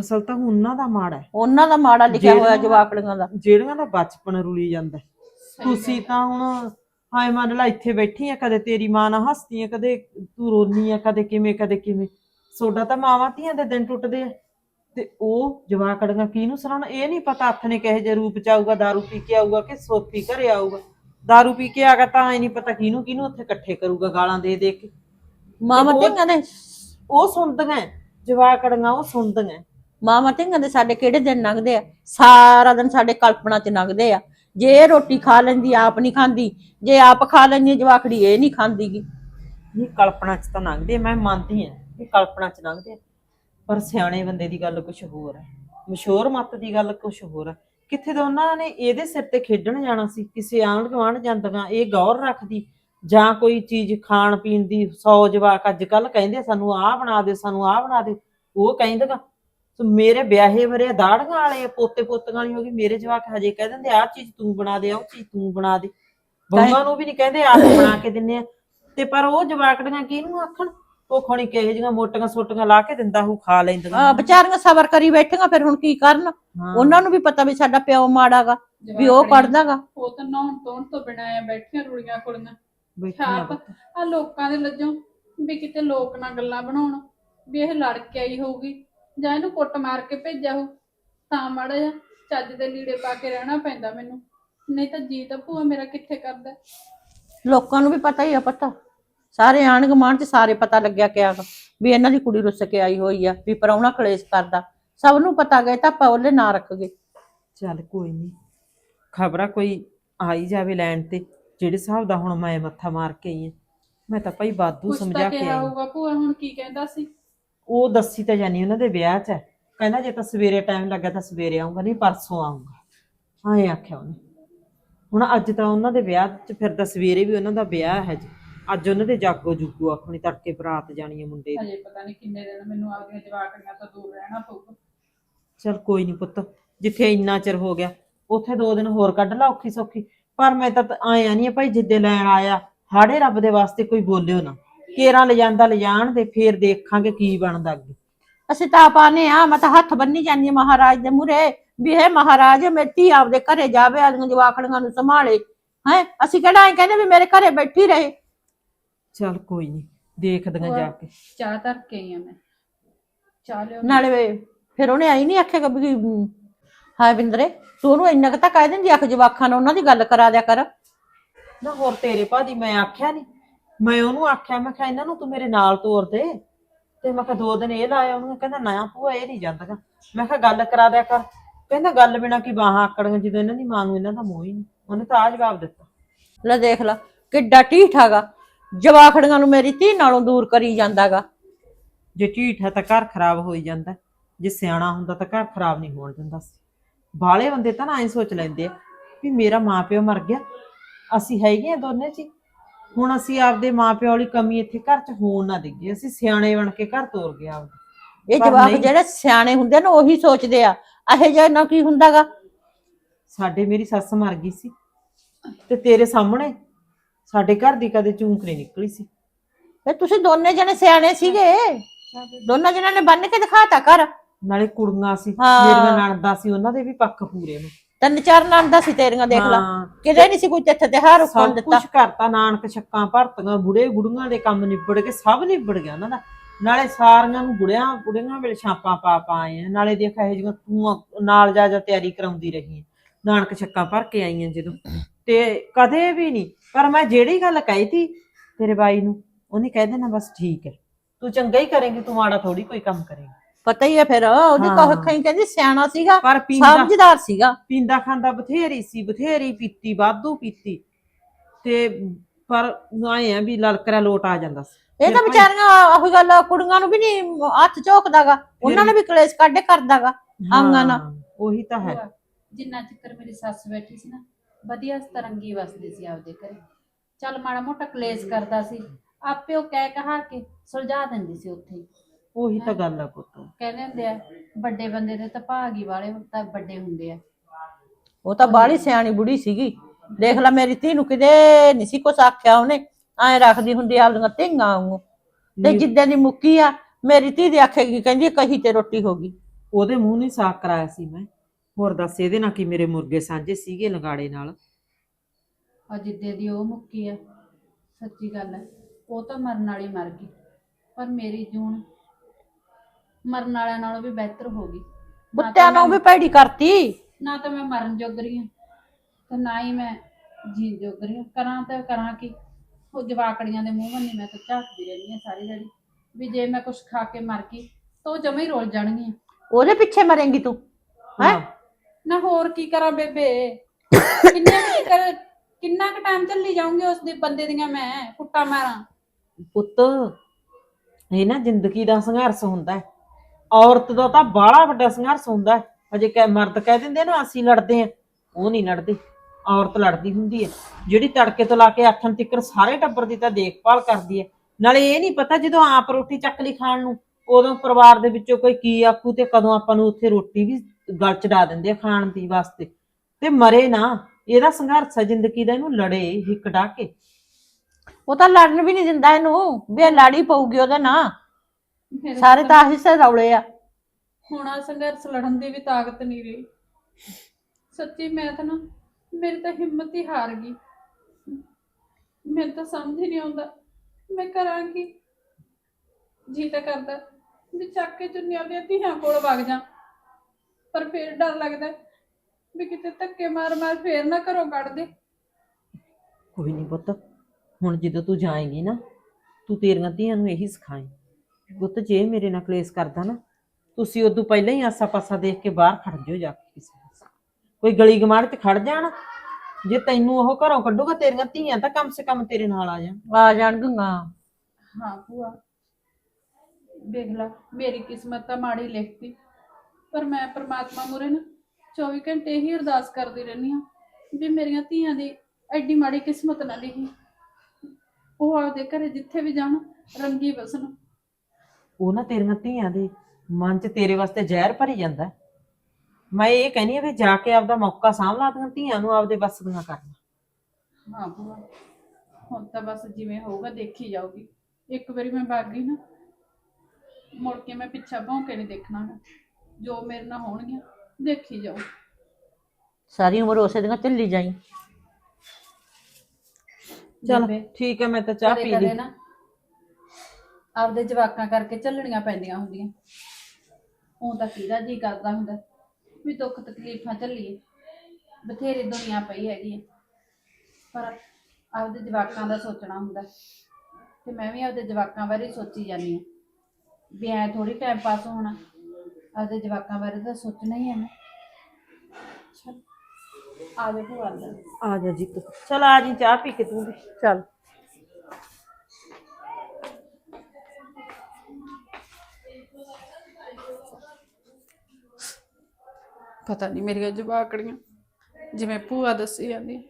ਅਸਲ ਤਾਂ ਉਹਨਾਂ ਦਾ ਮਾੜਾ ਹੈ। ਉਹਨਾਂ ਦਾ ਮਾੜਾ ਲਿਖਿਆ ਹੋਇਆ ਜਿਹੜੀਆਂ- ਜਵਾਕੜੀਆਂ ਦਾ। ਜਿਹੜੀਆਂ ਦਾ ਬਚਪਨ ਰੁਲੀ ਜਾਂਦਾ ਹੈ। ਤੁਸੀਂ। ਤਾਂ ਹੁਣ ਹਾਏ ਮੰਨ ਲਾ ਇੱਥੇ ਬੈਠੀ ਆ ਕਦੇ ਤੇਰੀ ਮਾਂ ਨਾਲ ਹੱਸਦੀ ਆ ਕਦੇ ਤੂੰ ਰੋਨੀ ਆ ਕਦੇ ਕਿਵੇਂ ਕਦੇ ਕਿਵੇਂ। ਸੋਡਾ ਤਾਂ ਮਾਵਾਂ ਧੀਆਂ ਦੇ ਦਿਨ ਟੁੱਟਦੇ ਆ। ਤੇ ਉਹ ਜਵਾਕੜੀਆਂ ਕਿਹਨੂੰ ਸੁਣਾਉਣ ਇਹ ਨਹੀਂ ਪਤਾ ਹੱਥ ਨੇ ਕਹੇ ਜੇ ਰੂਪ ਚ ਆਊਗਾ दारू ਪੀ ਕੇ ਆਊਗਾ ਕਿ ਸੋਫੀ ਘਰੇ ਆਊਗਾ दारू ਪੀ ਕੇ ਆਗਾ ਤਾਂ ਇਹ ਨਹੀਂ ਪਤਾ ਕਿਹਨੂੰ ਕਿਹਨੂੰ ਉੱਥੇ ਇਕੱਠੇ ਕਰੂਗਾ ਗਾਲਾਂ ਦੇ ਦੇ ਕੇ ਮਾਮਾ ਉਹ- ਧੀਆਂ ਦੇ ਉਹ ਸੁਣਦੀਆਂ ਜਵਾਕੜੀਆਂ ਉਹ ਸੁਣਦੀਆਂ ਮਾਮਾ ਧੀਆਂ ਦੇ ਸਾਡੇ ਕਿਹੜੇ ਦਿਨ ਲੰਘਦੇ ਆ ਸਾਰਾ ਦਿਨ ਸਾਡੇ ਕਲਪਨਾ ਚ ਲੰਘਦੇ ਆ ਜੇ ਇਹ ਰੋਟੀ ਖਾ ਲੈਂਦੀ ਆਪ ਨਹੀਂ ਖਾਂਦੀ ਜੇ ਆਪ ਖਾ ਲੈਂਦੀ ਆ ਜਵਾਕੜੀ ਇਹ ਨਹੀਂ ਖਾਂਦੀਗੀ ਇਹ ਕਲਪਨਾ ਚ ਤਾਂ ਲੰਘਦੇ ਆ, ਮੈਂ ਮੰਨਦੀ ਆ ਇਹ ਕਲਪਨਾ ਚ ਲੰਘਦੇ ਆ। ਪਰ ਸਿਆਣੇ ਬੰਦੇ ਦੀ ਗੱਲ ਕੁਝ ਹੋਰ ਹੈ। ਮਸ਼ਹੂਰ ਮੱਤ ਦੀ ਗੱਲ ਕੁਝ ਹੋਰ ਹੈ। ਕਿੱਥੇ ਤਾਂ ਉਹਨਾਂ ਨੇ ਇਹਦੇ ਸਿਰ ਤੇ ਖੇਡਣ ਜਾਣਾ ਸੀ ਕਿਸੇ ਆਂਢ ਗੁਆਂਢ ਜਾਂਦੀਆਂ ਇਹ ਗੌਰ ਰੱਖਦੀ ਜਾਂ ਕੋਈ ਚੀਜ਼ ਖਾਣ ਪੀਣ ਦੀ ਸੌ ਜਵਾਕ ਅੱਜ ਕੱਲ ਕਹਿੰਦੇ ਸਾਨੂੰ ਆਹ ਬਣਾ ਦੇ ਸਾਨੂੰ ਆਹ ਬਣਾ ਦੇ। ਉਹ ਕਹਿੰਦੇਗਾ ਸੋ ਮੇਰੇ ਵਿਆਹੇ ਵਰੇ ਦਾੜੀਆਂ ਵਾਲੇ ਪੋਤੇ ਪੋਤੀਆਂ ਵਾਲੀ ਹੋ ਗਈ ਮੇਰੇ ਜਵਾਕ ਹਜੇ ਕਹਿ ਦਿੰਦੇ ਆਹ ਚੀਜ਼ ਤੂੰ ਬਣਾ ਦੇ ਆਹ ਚੀਜ਼ ਤੂੰ ਬਣਾ ਦੇ। ਬਹੂਆਂ ਨੂੰ ਵੀ ਨਹੀਂ ਕਹਿੰਦੇ ਆਪ ਬਣਾ ਕੇ ਦਿੰਨੇ ਆ। ਤੇ ਪਰ ਉਹ ਜਵਾਕੜੀਆਂ ਕਿਹਨੂੰ ਆਖਣ? ਉਹ ਖਣੀ ਕਿਹੋ ਜਿਹੀਆਂ ਮੋਟੀਆਂ ਸੋਟੀਆਂ ਲਾ ਕੇ ਦਿੰਦਾ ਉਹ ਖਾ ਆ ਲੈਂਦੀਆਂ ਵਿਚਾਰੀਆਂ ਸਬਰ ਕਰੀ ਬੈਠੀਆਂ ਫਿਰ ਹੁਣ ਕੀ ਕਰਨ? ਹਾਂ। ਉਹਨਾਂ ਨੂੰ ਵੀ ਪਤਾ ਵੀ ਸਾਡਾ ਪਿਓ ਮਾੜਾਗਾ ਵੀ ਉਹ ਪੜਦਾਗਾ ਉਹ ਤਾਂ ਨਹਾਉਣ ਧੋਣ ਤੋਂ ਬਿਨਾਂ ਆ ਬੈਠੀਆਂ ਰੁੜੀਆਂ ਕੁੜੀਆਂ। ਬੈਠੀਆਂ ਆਪ ਆ ਲੋਕਾਂ ਦੇ ਲੱਜੋਂ ਵੀ ਕਿਤੇ ਲੋਕ ਨਾ ਗੱਲਾਂ ਬਣਾਉਣ ਵੀ ਇਹ ਲੜ ਕੇ ਆਈ ਹੋਊਗੀ। ਜਾਂ ਇਹਨੂੰ ਕੁੱਟ ਮਾਰ ਕੇ ਭੇਜਿਆ ਹੋ ਤਾਂ ਮਾੜਾ ਚੱਜ ਦੇ ਲੀੜੇ ਪਾ ਕੇ ਰਹਿਣਾ ਪੈਂਦਾ ਮੈਨੂੰ। ਨਹੀਂ ਤਾਂ ਜੀ ਤਾਂ ਭੂਆ ਮੇਰਾ ਕਿੱਥੇ ਕਰਦਾ? ਲੋਕਾਂ ਨੂੰ ਵੀ ਪਤਾ ਹੀ ਆ ਪਤਾ। ਸਾਰੇ ਆਂਢ ਗੁਆਂਢ ਚ ਸਾਰੇ ਪਤਾ ਲੱਗਿਆ ਕਿਆ ਗਾ, ਵੀ ਇਹਨਾਂ ਦੀ ਕੁੜੀ ਰੁੱਸ ਕੇ ਆਈ ਹੋਈ ਆ ਵੀ ਪਰਾਉਣਾ ਕਲੇਸ਼ ਕਰਦਾ। ਸਭ ਨੂੰ ਪਤਾ ਗਏ ਤਾਂ ਆਪਾਂ ਉਹਲੇ ਨਾ ਰੱਖ ਗਏ। ਚੱਲ ਕੋਈ ਨਹੀਂ ਖਬਰਾਂ ਕੋਈ ਆਈ ਜਾਵੇ ਲੈਣ ਤੇ ਜਿਹੜੇ ਹਿਸਾਬ ਦਾ ਹੁਣ ਮੈਂ ਮੱਥਾ ਮਾਰ ਕੇ ਆਈ ਆ ਮੈਂ ਤਾਂ ਭਾਈ ਬਾਦੂ ਕੁਛ ਸਮਝਾ ਤਾਂ ਕੇ ਕਿਹਾ ਆਈ ਹੋਊਗਾ ਭੂਆ ਹੁਣ ਕੀ ਕਹਿੰਦਾ ਸੀ? ਉਹ ਦੱਸੀ ਤਾਂ ਜਾਨੀ ਉਹਨਾਂ ਦੇ ਵਿਆਹ 'ਚ ਹੈ। ਕਹਿੰਦਾ ਜੇ ਤਾਂ ਸਵੇਰੇ ਟਾਈਮ ਲੱਗਾ ਤਾਂ ਸਵੇਰੇ ਆਉਂਗਾ ਨਹੀਂ ਪਰਸੋਂ ਆਉਂਗਾ ਹਾਂ ਇਹ ਆਖਿਆ ਉਹਨੇ। ਹੁਣ ਅੱਜ ਤਾਂ ਉਹਨਾਂ ਦੇ ਵਿਆਹ 'ਚ ਫਿਰਦਾ ਸਵੇਰੇ ਵੀ ਉਹਨਾਂ ਦਾ ਵਿਆਹ ਹੈ ਜੀ। ਅੱਜ ਉਹਨਾਂ ਦੇ ਜਾਗੋ ਜੁਗੋ ਆਖਣੀ ਤੜਕੇ ਬਰਾਤ ਜਾਣੀ ਹੈ ਮੁੰਡੇ ਦੀ। ਹਜੇ ਪਤਾ ਨਹੀਂ ਕਿੰਨੇ ਦਿਨ ਮੈਨੂੰ ਆਪਦੀਆਂ ਜਵਾਕੜੀਆਂ ਤੋਂ ਦੂਰ ਰਹਿਣਾ ਪਊਗਾ। ਚਲ ਕੋਈ ਨਹੀਂ ਪੁੱਤ ਜਿੱਥੇ ਇੰਨਾ ਚਿਰ ਹੋ ਗਿਆ ਉੱਥੇ ਦੋ ਦਿਨ ਹੋਰ ਕੱਢ ਲਾ ਔਖੀ ਸੌਖੀ। ਪਰ ਮੈਂ ਤਾਂ ਆਇਆ ਨਹੀਂ ਭਾਈ ਜਿੱਦੇ ਲੈਣ ਆਇਆ ਹਾੜੇ ਰੱਬ ਦੇ ਵਾਸਤੇ ਕੋਈ ਬੋਲਿਓ ਨਾ। ਕੇਰਾਂ ਲਿਜਾਂਦਾ ਲਿਜਾਣ ਦੇ ਫੇਰ ਦੇਖਾਂਗੇ ਕੀ ਬਣਦਾ ਅੱਗੇ। ਅਸੀਂ ਤਾਂ ਆਪਾਨੇ ਆ ਮੈਂ ਤਾਂ ਹੱਥ ਬੰਨੀ ਜਾਂਦੀ ਆ ਮਹਾਰਾਜ ਦੇ ਮੂਹਰੇ। ਵੀ ਇਹ ਮਹਾਰਾਜ ਮੇਟੀ ਆਪਦੇ ਘਰੇ ਜਾਵੇ ਆਦੀਆਂ ਜਵਾਖੜੀਆਂ ਨੂੰ ਸੰਭਾਲੇ। ਹੈ ਅਸੀਂ ਕਿਹੜਾ ਐ ਕਹਿੰਦੇ ਵੀ ਮੇਰੇ ਘਰੇ ਬੈਠੀ ਰਹੇ। ਚਲ ਕੋਈ ਨਹੀਂ ਦੇਖਦੀਆਂ ਜਾ ਕੇ। ਚਾਹ ਧਰ ਕੇ ਆਈ ਆ ਮੈਂ। ਚਾਹ ਲਿਓ ਨਾਲੇ ਵੇ- ਫਿਰ ਉਹਨੇ ਆਈ ਨਹੀਂ ਆਖਿਆ ਕਿ ਹਾਏ ਬਿੰਦਰੇ ਤੂੰ ਉਹਨੂੰ ਇੰਨਾ ਕੁ ਤਾਂ ਕਹਿ ਦਿੰਦੀ ਆਖ ਜਵਾਖਾਂ ਨਾਲ ਉਹਨਾਂ ਦੀ ਗੱਲ ਕਰਾ ਦਿਆ ਕਰ। ਨਾ ਹੋਰ ਤੇਰੇ ਭਾਦੀ ਮੈਂ ਆਖਿਆ ਨਹੀਂ ਮੈਂ ਉਹਨੂੰ ਆਖਿਆ ਮੈਂ ਕਿਹਾ ਇਹਨਾਂ ਨੂੰ ਤੂੰ ਮੇਰੇ ਨਾਲ ਤੋਰ ਦੇ। ਤੇ ਮੈਂ ਕਿਹਾ ਦੋ ਦਿਨ ਇਹ ਲਾਇਆ ਉਹਨੂੰ ਕਹਿੰਦਾ ਨਾ ਭੂਆ ਇਹ ਨਹੀਂ ਜਾਂਦਾਗਾ ਮੈਂ ਕਿਹਾ ਗੱਲ ਕਰਾ ਦਿਆ ਕਰ। ਕਹਿੰਦਾ ਗੱਲ ਬਿਨਾ ਕੀ ਬਾਹਾਂ ਆਕੜੀਆਂ ਜਦੋਂ ਇਹਨਾਂ ਦੀ ਮਾਂ ਨੂੰ ਇਹਨਾਂ ਦਾ ਮੋਹ ਹੀ ਨਹੀਂ ਉਹਨੇ ਤਾਂ ਆ ਜਵਾਬ ਦਿੱਤਾ। ਲੈ ਦੇਖ ਲਾ ਕਿੱਡਾ ਢੀਠਾਗਾ ਜਵਾਖੜੀਆਂ ਨੂੰ ਮੇਰੀ ਧੀ ਨਾਲੋਂ ਦੂਰ ਕਰੀ ਜਾਂਦਾਗਾ। ਜੇ ਢੀਠ ਹੈ ਤਾਂ ਘਰ ਖਰਾਬ ਹੋਈ ਜਾਂਦਾ ਜੇ ਸਿਆਣਾ ਹੁੰਦਾ ਤਾਂ ਘਰ ਖਰਾਬ ਨਹੀਂ ਹੋਣ ਦਿੰਦਾ ਸੀ। ਬਾਲੇ ਬੰਦੇ ਤਾਂ ਨਾ ਐਂ ਸੋਚ ਲੈਂਦੇ ਆ ਵੀ ਮੇਰਾ ਮਾਪਿਓ ਮਰ ਗਿਆ ਅਸੀਂ ਹੈਗੇ ਆ ਦੋਨੇ ਜੀ। ਹੁਣ ਅਸੀਂ ਆਪਦੇ ਮਾਪਿਓ ਵਾਲੀ ਕਮੀ ਇੱਥੇ ਘਰ 'ਚ ਹੋਣ ਨਾ ਦੇਈਏ। ਅਸੀਂ ਸਿਆਣੇ ਬਣ ਕੇ ਘਰ ਤੋਰ ਗਿਆ ਆਪਦਾ। ਇਹ ਪਰ ਜਵਾਕ ਨਹੀਂ। ਜਿਹੜੇ ਸਿਆਣੇ ਹੁੰਦੇ ਨੇ ਉਹੀ ਸੋਚਦੇ ਆ। ਇਹੋ ਜਿਹਾ ਨਾ ਕੀ ਹੁੰਦਾਗਾ? ਸਾਡੇ ਮੇਰੀ ਸੱਸ ਮਰ ਗਈ ਸੀ ਤੇ ਤੇਰੇ ਸਾਹਮਣੇ ਸਾਡੇ ਘਰ ਦੀ ਕਦੇ ਚੂੰਕ ਨਹੀਂ ਨਿਕਲੀ ਸੀ। ਫੇ ਤੁਸੀਂ ਦੋਨੇ ਜਣੇ ਸਿਆਣੇ ਸੀਗੇ। ਦੋਨਾਂ ਜਣਾਂ ਨੇ ਬੰਨ ਕੇ ਦਿਖਾਤਾ ਕਰ ਨਾਲੇ ਕੁੜੀਆਂ ਸੀ ਹਾਂ। ਮੇਰੀਆਂ ਨਣਦਾਂ ਸੀ ਉਹਨਾਂ ਦੇ ਵੀ ਪੱਖ ਪੂਰੇ ਨੇ। ਤਿੰਨ ਚਾਰ ਨੰਦਾ ਸੀ ਤੇਰੀਆਂ ਦੇਖ ਲਾ। ਹਾਂ। ਕਿਤੇ ਨਹੀਂ ਸੀ ਕੋਈ ਤਿੱਥ ਤਿਹਾਰ ਰੁਕਣ ਸਭ ਦਿੱਤਾ। ਕੁਝ ਕਰਤਾ ਨਾਨਕ ਛੱਕਾਂ ਭਰਤੀਆਂ ਬੁੜੇ ਬੁੜੀਆਂ ਦੇ ਕੰਮ ਨਿਬੜ ਕੇ ਸਭ ਨਿਬੜ ਗਿਆ ਉਹਨਾਂ ਦਾ। ਨਾਲੇ ਸਾਰੀਆਂ ਨੂੰ ਬੁੜਿਆਂ ਬੁੜੀਆਂ ਵੇਲੇ ਛਾਪਾਂ ਪਾ ਪਾ ਆਏ ਆ। ਨਾਲੇ ਦੇਖ ਇਹ ਜਿਹੀਆਂ ਤੂੰ ਨਾਲ ਜਾ ਜਾ ਤਿਆਰੀ ਕਰਾਉਂਦੀ ਰਹੀ ਹੈ ਨਾਨਕ ਛੱਕਾਂ ਭਰ ਕੇ ਆਈਆਂ ਜਦੋਂ। ਤੇ ਕਦੇ ਵੀ ਨਹੀਂ। ਪਰ ਮੈਂ ਜਿਹੜੀ ਗੱਲ ਕਹੀ ਤੀ ਤੇਰੇ ਬਾਈ ਨੂੰ ਉਹਨੇ ਕਹਿ ਦੇਣਾ ਬਸ ਠੀਕ ਹੈ। ਤੂੰ ਚੰਗਾ ਹੀ ਕਰੇਂਗੀ ਤੂੰ ਮਾੜਾ ਥੋੜੀ ਕੋਈ ਕੰਮ ਕਰੇਂਗੀ। ਪਤਾ ਹੀ ਹੈ ਫਿਰ ਉਹਦੀ ਹਾਂ। ਕਹ ਖਈ ਕਹਿੰਦੀ ਸਿਆਣਾ ਸੀਗਾ ਪਰ ਪੀਂਦਾ ਸਮਝਦਾਰ ਸੀਗਾ। ਪੀਂਦਾ ਖਾਂਦਾ ਬਥੇਰੀ ਸੀ ਬਥੇਰੀ ਪੀਤੀ ਵਾਧੂ ਪੀਤੀ। ਤੇ ਪਰ ਆਏ ਆ ਵੀ ਲਲਕਰਾ ਲੋਟ ਆ ਜਾਂਦਾ ਸੀ। ਇਹ ਫਿਰ ਤਾਂ ਭਾਈ- ਵਿਚਾਰੀਆਂ ਉਹੀ ਗੱਲ ਕੁੜੀਆਂ ਨੂੰ ਵੀ ਨਹੀਂ ਹੱਥ ਝੋਕਦਾਗਾ ਉਹਨਾਂ ਨੇ ਵੀ ਕਲੇਸ਼ ਕੱਢੇ ਕਰਦਾਗਾ ਆਂਗਾਂ ਨਾਲ। ਹਾਂ, ਉਹੀ ਤਾਂ ਹੈ। ਜਿੰਨਾ ਚਿਰ ਮੇਰੀ ਸੱਸ ਬੈਠੀ ਸੀ ਨਾ ਵਧੀਆ ਤਰੰਗੀ ਵਸਦੀ ਸੀ ਆਪਦੇ ਘਰੇ। ਚੱਲ ਮਾੜਾ ਮੋਟਾ ਕਲੇਸ਼ ਕਰਦਾ ਸੀ। ਆਪੇ ਉਹ ਕਹਿ ਕਹਾ ਕੇ ਸੁਲਝਾ ਦਿੰਦੀ ਸੀ ਉੱਥੇ। ਹੀ। ਉਹੀ ਤਾਂ ਗੱਲ ਆ ਪੁੱਤ। ਕਹਿੰਦੇ ਹੁੰਦੇ ਆ ਵੱਡੇ ਬੰਦੇ ਦੇ ਤਾਂ ਭਾਗੀ ਵਾਲੇ ਤਾਂ ਵੱਡੇ ਹੁੰਦੇ ਆ। ਉਹ ਤਾਂ ਬਾਹਲੀ ਸਿਆਣੀ ਬੁੜੀ ਸੀਗੀ। ਦੇਖ ਲੈ ਮੇਰੀ ਧੀ ਨੂੰ ਕਿਤੇ ਨਹੀਂ ਸੀ ਕੁਛ ਆਖਿਆ ਉਹਨੇ। ਐ ਰੱਖਦੀ ਹੁੰਦੀ ਆਪਦੀਆਂ ਧੀਆਂ ਵਾਂਗੂ। ਤੇ। ਜਿੱਦਾਂ ਦੀ ਮੁੱਕੀ ਆ ਮੇਰੀ ਧੀ ਦੇ ਆਖੇਗੀ ਕਹਿੰਦੀ ਕਹੀ ਤੇ ਰੋਟੀ ਹੋ ਗਈ। ਉਹਦੇ ਮੂੰਹ ਨਹੀਂ ਸਾਫ਼ ਕਰਾਇਆ ਸੀ ਮੈਂ। ਹੋਰ ਦੱਸ ਇਹਦੇ ਨਾਲ ਕੀ ਮੇਰੇ ਮੁਰਗੇ ਸਾਂਝੇ ਸੀਗੇ ਲਗਾੜੇ ਨਾਲ? ਆ ਜਿੱਦੇ ਦੀ ਉਹ ਮੁੱਕੀ ਆ ਸੱਚੀ ਗੱਲ ਹੈ ਉਹ ਤਾਂ ਮਰਨ ਵਾਲੀ ਮਰ ਗਈ ਪਰ ਮੇਰੀ ਜੂਨ ਮਰਨ ਵਾਲਿਆਂ ਨਾਲੋਂ ਵੀ ਬਿਹਤਰ ਹੋ ਗਈ। ਨਾ ਤਾਂ ਕੁੱਤਿਆਂ ਨੂੰ ਵੀ ਭੈੜੀ ਕਰਤੀ। ਨਾ ਤਾਂ ਮੈਂ ਮਰਨ ਜੋਗ ਰਹੀ ਹਾਂ ਤੇ ਨਾ ਹੀ ਮੈਂ ਜੀਣ ਜੋਗ ਰਹੀ ਹਾਂ ਕਰਾਂ ਤਾਂ ਕਰਾਂ ਕੀ ਉਹ ਜਵਾਕੜੀਆਂ ਦੇ ਮੂੰਹ ਬੰਨੀ ਮੈਂ ਤਾਂ ਝਾਕਦੀ ਰਹਿੰਦੀ ਹਾਂ ਸਾਰੀ ਦਿਹਾੜੀ ਵੀ ਜੇ ਮੈਂ ਕੁਝ ਖਾ ਕੇ ਮਰ ਗਈ ਤਾਂ ਉਹ ਜਮੇ ਹੀ ਰੁਲ ਜਾਣਗੀਆਂ। ਉਹਦੇ ਪਿੱਛੇ ਮਰੇਂਗੀ ਤੂੰ ਹੈਂ? ਹਾਂ, ਨਾ ਹੋਰ ਕੀ ਕਰਾਂ ਬੇਬੇ? ਕਿੰਨਾ ਕੁ ਕਰ ਕਿੰਨਾ ਕੁ ਟਾਈਮ ਚੱਲੀ ਜਾਊਂਗੀ ਉਸ ਦੇ ਬੰਦੇ ਦੀਆਂ ਮੈਂ ਕੁੱਟਾ ਮਾਰਾਂ? ਪੁੱਤ ਇਹ ਨਾ ਜ਼ਿੰਦਗੀ ਦਾ ਸੰਘਰਸ਼ ਹੁੰਦਾ ਹੈ। ਔਰਤ ਦਾ ਤਾਂ ਬਾਹਲਾ ਵੱਡਾ ਸੰਘਰਸ਼ ਹੁੰਦਾ ਹੈ। ਅਜੇ ਕਹਿ ਮਰਦ ਕਹਿ ਦਿੰਦੇ ਨਾ ਅਸੀਂ ਲੜਦੇ ਆ ਉਹ ਨਹੀਂ ਲੜਦੇ। ਔਰਤ ਲੜਦੀ ਹੁੰਦੀ ਹੈ। ਜਿਹੜੀ ਤੜਕੇ ਤੋਂ ਲਾ ਕੇ ਆਥਣ ਤੱਕ ਸਾਰੇ ਟੱਬਰ ਦੀ ਤਾਂ ਦੇਖਭਾਲ ਕਰਦੀ ਹੈ। ਨਾਲੇ ਇਹ ਨਹੀਂ ਪਤਾ ਜਦੋਂ ਆਪ ਰੋਟੀ ਚੱਕ ਲਈ ਖਾਣ ਨੂੰ ਉਦੋਂ ਪਰਿਵਾਰ ਦੇ ਵਿੱਚੋਂ ਕੋਈ ਕੀ ਆਖੂ ਤੇ ਕਦੋਂ ਆਪਾਂ ਨੂੰ ਉੱਥੇ ਰੋਟੀ ਵੀ ਗਲ ਚੜਾ ਦਿੰਦੇ ਆ ਖਾਣ ਦੀ ਵਾਸਤੇ। ਤੇ ਮਰੇ ਨਾ ਇਹਦਾ ਸੰਘਰਸ਼ ਹੈ ਜ਼ਿੰਦਗੀ ਦਾ ਇਹਨੂੰ ਲੜੇ ਹਿੱਕ ਡਾ ਕੇ। ਉਹ ਤਾਂ ਲੜਨ ਵੀ ਨਹੀਂ ਦਿੰਦਾ ਇਹਨੂੰ ਵੀ ਇਹ ਲਾੜੀ ਪਊਗੀ ਉਹਦੇ ਨਾਲ ਸਾਰੇ ਤਾਂ ਆਹੀ ਸੇ ਰੌਲੇ ਆ। ਹੁਣ ਆ ਸੰਘਰਸ਼ ਲੜਨ ਦੀ ਵੀ ਤਾਕਤ ਨਹੀਂ ਰਹੀ। ਸੱਚੀ ਮੈਂ ਤਾਂ ਨਾ ਮੇਰੀ ਤਾਂ ਹਿੰਮਤ ਹੀ ਹਾਰ ਗਈ। ਮੈਨੂੰ ਤਾਂ ਸਮਝ ਹੀ ਨਹੀਂ ਆਉਂਦਾ। ਮੈਂ ਕਰਾਂ ਕੀ? ਜੀ ਤਾਂ ਕਰਦਾ। ਵੀ ਚੱਕ ਕੇ ਚੁੰਨੀਆਂ ਦੀਆਂ ਧੀਆਂ ਕੋਲ ਵਗ ਜਾ। ਪਰ ਫੇਰ ਡਰ ਲੱਗਦਾ ਵੀ ਕਿਤੇ ਧੱਕੇ ਮਾਰ ਮਾਰ ਫੇਰ ਨਾ ਘਰੋਂ ਕੱਢ ਦੇ। ਕੋਈ ਨਹੀਂ ਪੁੱਤ ਹੁਣ ਜਦੋਂ ਤੂੰ ਜਾਏਂਗੀ ਨਾ ਤੂੰ ਤੇਰੀਆਂ ਧੀਆਂ ਨੂੰ ਇਹੀ ਸਿਖਾਈ ਪੁੱਤ ਜੇ ਮੇਰੇ ਨਾਲ ਕਲੇਸ਼ ਕਰਦਾ ਨਾ ਤੁਸੀਂ ਉਦੋਂ ਪਹਿਲਾਂ ਹੀ ਆਸਾ-ਪਾਸਾ ਦੇਖ ਕੇ ਬਾਹਰ ਖੜ ਜਿਓ ਜਾ ਕੇ ਕਿਸੇ ਪਾਸੇ। ਕੋਈ ਗਲੀ ਗਮਾੜ 'ਚ ਖੜ ਜਾਣ ਜੇ ਤੈਨੂੰ ਉਹ ਘਰੋਂ ਕੱਢੂਗਾ ਤੇਰੀਆਂ ਧੀਆਂ ਤਾਂ ਕਮ ਸੇ ਕਮ ਤੇਰੇ ਨਾਲ ਆ ਜਾਣ। ਆ ਜਾਣਗੀਆਂ ਹਾਂ ਭੂਆ। ਦੇਖ ਲਾ ਮੇਰੀ ਕਿਸਮਤ ਤਾਂ ਮਾੜੀ ਲਿਖਤੀ। ਪਰ ਮੈਂ ਪ੍ਰਮਾਤਮਾ ਮੁਰੇ ਨਾ 24 ਘੰਟੇ ਹੀ ਅਰਦਾਸ ਕਰਦੀ ਰਹਿੰਦੀ ਹਾਂ ਵੀ ਮੇਰੀਆਂ ਧੀਆਂ ਦੀ ਐਡੀ ਮਾੜੀ ਕਿਸਮਤ ਨਾ ਲਿਖੀ। ਉਹ ਆਪਦੇ ਘਰੇ ਜਿੱਥੇ ਵੀ ਜਾਣ ਰੰਗੀ ਵਸਣ। ਉਹ ਨਾ ਤੇਰੀਆਂ ਧੀਆਂ ਦੇ ਮਨ 'ਚ ਤੇਰੇ ਵਾਸਤੇ ਜ਼ਹਿਰ ਭਰੀ ਜਾਂਦਾ ਹੈ। ਮੈਂ ਇਹ ਕਹਿੰਦੀ ਆ ਵੀ ਜਾ ਕੇ ਆਪਦਾ ਮੌਕਾ ਸਾਂਭ ਲਾ ਦੀਆਂ ਧੀਆਂ ਨੂੰ ਆਪਦੇ ਵੱਸ ਦੀਆਂ ਕਰਨਾ। ਹਾਂ ਭੂਆ ਹੁਣ ਤਾਂ ਬਸ ਜਿਵੇਂ ਹੋਊਗਾ ਦੇਖੀ ਜਾਊਗੀ। ਇੱਕ ਵਾਰੀ ਮੈਂ ਵਗ ਗਈ ਨਾ ਮੁੜ ਕੇ ਮੈਂ ਪਿੱਛਾ ਭੌਂ ਕੇ ਨਹੀਂ ਦੇਖਣਾ ਗਾ। ਜੋ ਮੇਰੇ ਨਾਲ ਹੋਣਗੀਆਂ ਦੇਖੀ ਜਾਊ ਸਾਰੀ ਉਮਰ ਉਸੇ ਦੀਆਂ ਝੱਲੀ ਜਾਈ। ਚਲ ਬੇਬੇ, ਠੀਕ ਹੈ ਮੈਂ ਤਾਂ ਚਾਹ ਕਦੇ ਪੀ ਕਦੇ ਲਈ। ਨਾ ਆਪਦੇ ਜਵਾਕਾਂ ਕਰਕੇ ਚੱਲਣੀਆਂ ਪੈਂਦੀਆਂ ਹੁੰਦੀਆਂ। ਉਹ ਤਾਂ ਕਿਹਦਾ ਜੀ ਕਰਦਾ ਹੁੰਦਾ। ਵੀ ਦੁੱਖ ਤਕਲੀਫਾਂ ਝੱਲੀਏ। ਬਥੇਰੀ ਦੁਨੀਆ ਪਈ ਹੈਗੀ ਹੈ ਪਰ ਆਪਦੇ ਜਵਾਕਾਂ ਦਾ ਸੋਚਣਾ ਹੁੰਦਾ। ਤੇ ਮੈਂ ਵੀ ਆਪਦੇ ਜਵਾਕਾਂ ਬਾਰੇ ਸੋਚੀ ਜਾਂਦੀ ਹਾਂ। ਵੀ ਐ ਥੋੜੀ ਟਾਈਮ ਪਾਸ ਹੋਣਾ। ਆਪਦੇ ਜਵਾਕਾਂ ਬਾਰੇ ਤਾਂ ਸੋਚਣਾ ਹੀ ਹੈ ਨਾ। ਚੱਲ, ਆ ਜਾ ਭੂਆ ਅੰਦਰ ਆ ਜਾ ਜੀ ਤੂੰ। ਚਲ ਆ ਜੀ ਚਾਹ ਪੀ ਕੇ ਤੂੰ ਵੀ। ਚੱਲ। ਪਤਾ ਨਹੀਂ ਮੇਰੀਆਂ ਜਵਾਕੜੀਆਂ ਜਿਵੇਂ ਭੂਆ ਦੱਸੀ ਜਾਂਦੀ।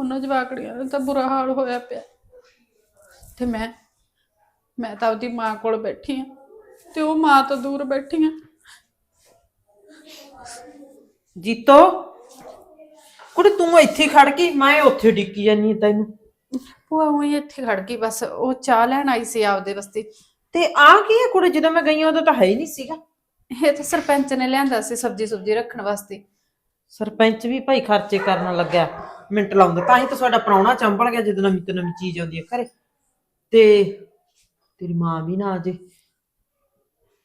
ਉਹਨਾਂ ਜਵਾਕੜੀਆਂ ਦਾ ਤਾਂ ਬੁਰਾ ਹਾਲ ਹੋਇਆ ਪਿਆ। ਤੇ ਮੈਂ ਮੈਂ ਤਾਂ ਆਪਦੀ ਮਾਂ ਕੋਲ ਬੈਠੀ ਆ। ਤੇ ਉਹ ਮਾਂ ਤੋਂ ਦੂਰ ਬੈਠੀਆਂ। ਜੀਤੋ ਕੁੜੇ ਤੂੰ ਇੱਥੇ ਖੜ ਗਈ ਮੈਂ ਉੱਥੇ ਡਿੱਕੀ ਜਾਨੀ ਤੈਨੂੰ। ਭੂਆ ਉਹੀ ਇੱਥੇ ਖੜ ਗਈ ਬਸ ਉਹ ਚਾਹ ਲੈਣ ਆਈ ਸੀ ਆਪਦੇ ਵਾਸਤੇ। ਤੇ ਆ ਕੀ ਹੈ ਕੁੜੇ ਜਦੋਂ ਮੈਂ ਗਈ ਉਦੋਂ ਤਾਂ ਹੈ ਹੀ ਨਹੀਂ ਸੀਗਾ। ਇਹ ਤਾਂ ਸਰਪੰਚ ਨੇ ਲਿਆਂਦਾ ਸੀ ਸਬਜ਼ੀ ਸੁਬਜ਼ੀ ਰੱਖਣ ਵਾਸਤੇ। ਸਰਪੰਚ ਵੀ ਭਾਈ ਖਰਚੇ ਕਰਨ ਲੱਗਿਆ। ਮਿੰਟ ਲਾਉਂਦਾ ਤਾਂ ਹੀ ਤਾਂ ਸਾਡਾ ਪ੍ਰਾਹੁਣਾ ਚੰਬਲ ਗਿਆ ਜਦੋਂ ਨਵੀਂ ਤੋਂ ਨਵੀਂ ਚੀਜ਼ ਆਉਂਦੀ ਹੈ ਘਰੇ। ਤੇ ਤੇਰੀ ਮਾਂ ਵੀ ਨਾ ਆ ਜੇ।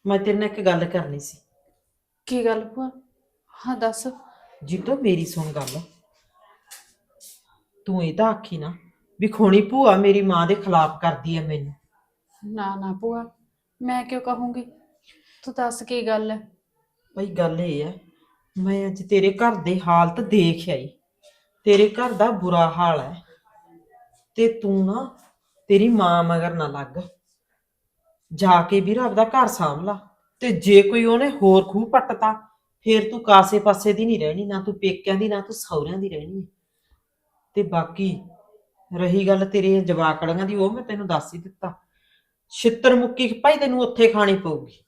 ਮੈਂ ਤੇਰੇ ਨਾਲ ਇੱਕ ਗੱਲ ਕਰਨੀ ਸੀ। ਕੀ ਗੱਲ ਭੂਆ? ਹਾਂ ਦੱਸ। ਜਿੱਦੋਂ ਮੇਰੀ ਸੁਣ ਗੱਲ ਤੂੰ ਇਹ ਤਾਂ ਆਖੀ ਨਾ ਵੀ ਖੋਣੀ ਭੂਆ ਮੇਰੀ ਮਾਂ ਦੇ ਖਿਲਾਫ ਕਰਦੀ ਹੈ ਮੈਨੂੰ। ਨਾ ਨਾ ਭੂਆ ਮੈਂ ਕਿਉਂ ਕਹੂੰਗੀ? ਤੂੰ ਦੱਸ ਕੀ ਗੱਲ ਹੈ ਭਾਈ ਗੱਲ ਇਹ ਹੈ ਮੈਂ ਅੱਜ ਤੇਰੇ ਘਰ ਦੇ ਹਾਲਤ ਦੇਖ ਆਈ। ਤੇਰੇ ਘਰ ਦਾ ਬੁਰਾ ਹਾਲ ਹੈ ਤੇ ਤੂੰ ਨਾ ਤੇਰੀ ਮਾਂ ਮਗਰ ਨਾ ਲੱਗ। ਜਾ ਕੇ ਵੀਰ ਆਪਦਾ ਘਰ ਸਾਂਭ ਲਾ ਤੇ ਜੇ ਕੋਈ ਉਹਨੇ ਹੋਰ ਖੂਹ ਪੱਟਤਾ, ਫੇਰ ਤੂੰ ਕਾਸੇ ਪਾਸੇ ਦੀ ਨਹੀਂ ਰਹਿਣੀ, ਨਾ ਤੂੰ ਪੇਕਿਆਂ ਦੀ, ਨਾ ਤੂੰ ਸਹੁਰਿਆਂ ਦੀ ਰਹਿਣੀ ਹੈ। ਤੇ ਬਾਕੀ ਰਹੀ ਗੱਲ ਤੇਰੇ ਜਵਾਕੜੀਆਂ ਦੀ, ਉਹ ਮੈਂ ਤੈਨੂੰ ਦੱਸ ਹੀ ਦਿੱਤਾ। ਛਿੱਤਰ ਮੁੱਕੀ ਭਾਈ ਤੈਨੂੰ ਉੱਥੇ ਖਾਣੀ ਪਊਗੀ।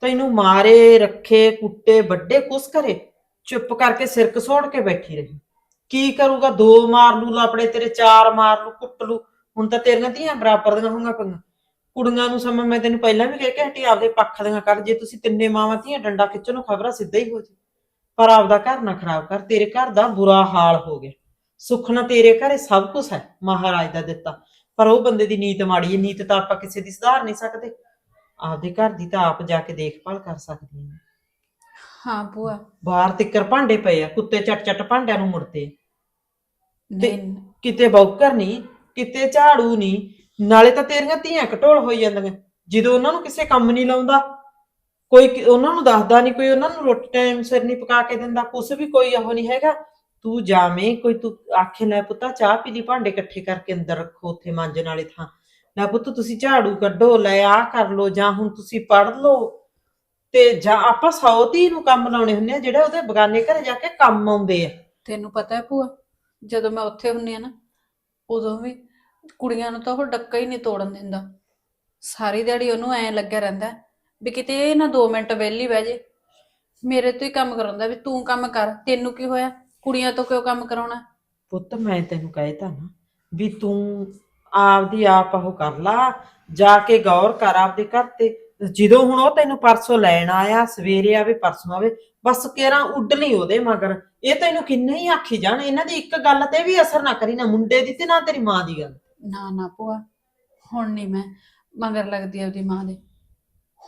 ਤੈਨੂੰ ਮਾਰੇ, ਰੱਖੇ, ਕੁੱਟੇ, ਵੱਡੇ ਕੁਸ ਕਰੇ, ਚੁੱਪ ਕਰਕੇ ਸਿਰ ਘਸੋੜ ਕੇ ਬੈਠੀ ਰਹੀ। ਕੀ ਕਰੂਗਾ? ਦੋ ਮਾਰ ਲੂ ਲਾਪੜੇ ਤੇਰੇ, ਚਾਰ ਮਾਰ ਲੂ, ਕੁੱਟ ਲੂ। ਹੁਣ ਤਾਂ ਤੇਰੀਆਂ ਧੀਆਂ ਬਰਾਬਰ ਦੀਆਂ ਹੋਣਗੀਆਂ ਪਈਆਂ। ਕੁੜੀਆਂ ਨੂੰ ਸਮਾਂ ਮੈਂ ਤੈਨੂੰ ਪਹਿਲਾਂ ਵੀ ਕਹਿ ਕੇ ਹਟੀ ਆਪਦੇ ਪੱਖ ਦੀਆਂ ਕਰ ਜੇ ਤੁਸੀਂ ਤਿੰਨੇ ਮਾਵਾਂ ਧੀਆਂ ਡੰਡਾ ਖਿੱਚਣ ਨੂੰ ਖਬਰਾਂ ਸਿੱਧਾ ਹੀ ਹੋ ਜੇ ਪਰ ਆਪਦਾ ਘਰ ਨਾ ਖਰਾਬ ਕਰ ਤੇਰੇ ਘਰ ਦਾ ਬੁਰਾ ਹਾਲ ਹੋ ਗਿਆ। ਸੁੱਖ ਨਾ ਤੇਰੇ ਘਰੇ ਸਭ ਕੁਝ ਹੈ ਮਹਾਰਾਜ ਦਾ ਦਿੱਤਾ। ਪਰ ਉਹ ਬੰਦੇ ਦੀ ਨੀਤ ਮਾੜੀ ਹੈ ਨੀਤ ਤਾਂ ਆਪਾਂ ਕਿਸੇ ਦੀ ਸੁਧਾਰ ਨਹੀਂ ਸਕਦੇ। ਆਪਦੇ ਘਰ ਦੀ ਤਾਂ ਆਪ ਜਾ ਕੇ ਦੇਖਭਾਲ ਕਰ ਸਕਦੀ ਹਾਂ। ਹਾਂ ਭੂਆ। ਬਾਹਰ ਤਿੱਕਰ ਭਾਂਡੇ ਪਏ ਆ ਕੁੱਤੇ ਚੱਟ ਚੱਟ ਭਾਂਡਿਆਂ ਨੂੰ ਮੁੜਦੇ ਆ। ਨਹੀਂ। ਕਿਤੇ ਬੌਕਰ ਨਹੀਂ ਕਿਤੇ ਝਾੜੂ ਨਹੀਂ ਨਾਲੇ ਤਾਂ ਤੇਰੀਆਂ ਧੀਆਂ ਘਟੋਲ ਹੋਈ ਜਾਂਦੀਆਂ। ਜਦੋਂ ਉਹਨਾਂ ਨੂੰ ਕਿਸੇ ਕੰਮ ਨਹੀਂ ਲਾਉਂਦਾ, ਕੋਈ ਕਿ- ਉਹਨਾਂ ਨੂੰ ਦੱਸਦਾ ਨਹੀਂ, ਕੋਈ ਉਹਨਾਂ ਨੂੰ ਰੋਟੀ ਟਾਈਮ ਸਿਰ ਨਹੀਂ ਪਕਾ ਕੇ ਦਿੰਦਾ, ਕੁਛ ਵੀ ਕੋਈ ਉਹ ਨਹੀਂ ਹੈਗਾ। ਤੂੰ ਜਾਵੇਂ, ਕੋਈ ਤੂੰ ਆਖੇ, ਲੈ ਪੁੱਤਾ ਚਾਹ ਪੀ ਲਈ, ਭਾਂਡੇ ਇਕੱਠੇ ਕਰਕੇ ਅੰਦਰ ਰੱਖੋ ਉੱਥੇ ਮਾਂਜਣ ਵਾਲੇ ਥਾਂ। ਲੈ ਪੁੱਤ, ਤੁਸੀਂ ਝਾੜੂ ਕੱਢੋ, ਲੈ ਆ ਕਰ ਲੋ ਜਾਂ ਹੁਣ ਤੁਸੀਂ ਪੜ ਲਓ। ਤੇ ਜਾਂ ਆਪਾਂ ਸੌ ਧੀ ਨੂੰ ਕੰਮ ਲਾਉਣੇ ਹੁੰਦੇ ਆ, ਜਿਹੜੇ ਉਹਦੇ ਬਗਾਨੇ ਘਰੇ ਜਾ ਕੇ ਕੰਮ ਆਉਂਦੇ ਆ। ਤੈਨੂੰ ਪਤਾ ਹੈ ਭੂਆ, ਜਦੋਂ ਮੈਂ ਉੱਥੇ ਹੁੰਨੀ ਆ ਨਾ, ਉਦੋਂ ਵੀ ਕੁੜੀਆਂ ਨੂੰ ਤਾਂ ਉਹ ਡੱਕਾ ਹੀ ਨਹੀਂ ਤੋੜਨ ਦਿੰਦਾ। ਸਾਰੀ ਦਿਹਾੜੀ ਉਹਨੂੰ ਐਂ ਲੱਗਿਆ ਰਹਿੰਦਾ ਵੀ ਕਿਤੇ ਇਹ ਨਾ 2 ਮਿੰਟ ਵਿਹਲੀ ਬਹਿ ਜੇ। ਮੇਰੇ ਤੋਂ ਹੀ ਕੰਮ ਕਰਾਉਂਦਾ ਵੀ ਤੂੰ ਕੰਮ ਕਰ, ਤੈਨੂੰ ਕੀ ਹੋਇਆ? ਕੁੜੀਆਂ ਤੋਂ ਕਿਉਂ ਕੰਮ ਕਰਾਉਣਾ? ਪੁੱਤ, ਮੈਂ ਤੈਨੂੰ ਕਹਿਤਾ ਨਾ ਵੀ ਤੂੰ ਆਪਦੀ ਆਪ ਉਹ ਕਰ ਲਾ, ਜਾ ਕੇ ਗੌਰ ਕਰ ਆਪਦੇ ਘਰ ਤੇ। ਜਦੋਂ ਹੁਣ ਉਹ ਤੈਨੂੰ ਪਰਸੋਂ ਲੈਣ ਆਇਆ, ਸਵੇਰੇ ਆਵੇ, ਪਰਸੋਂ ਆਵੇ, ਬਸ ਕੇਰਾਂ ਉੱਡ ਲਈ ਉਹਦੇ ਮਗਰ। ਇਹ ਤੈਨੂੰ ਕਿੰਨੇ ਹੀ ਆਖੀ ਜਾਣ, ਇਹਨਾਂ ਦੀ ਇੱਕ ਗੱਲ ਤੇ ਵੀ ਅਸਰ ਨਾ ਕਰੀ, ਨਾ ਮੁੰਡੇ ਦੀ ਤੇ ਨਾ ਤੇਰੀ ਮਾਂ ਦੀ ਗੱਲ। ਨਾ ਨਾ ਭੂਆ, ਹੁਣ ਨਹੀਂ ਮੈਂ, ਮਗਰ ਲੱਗਦੀ ਆ ਉਹਦੀ ਮਾਂ ਦੇ।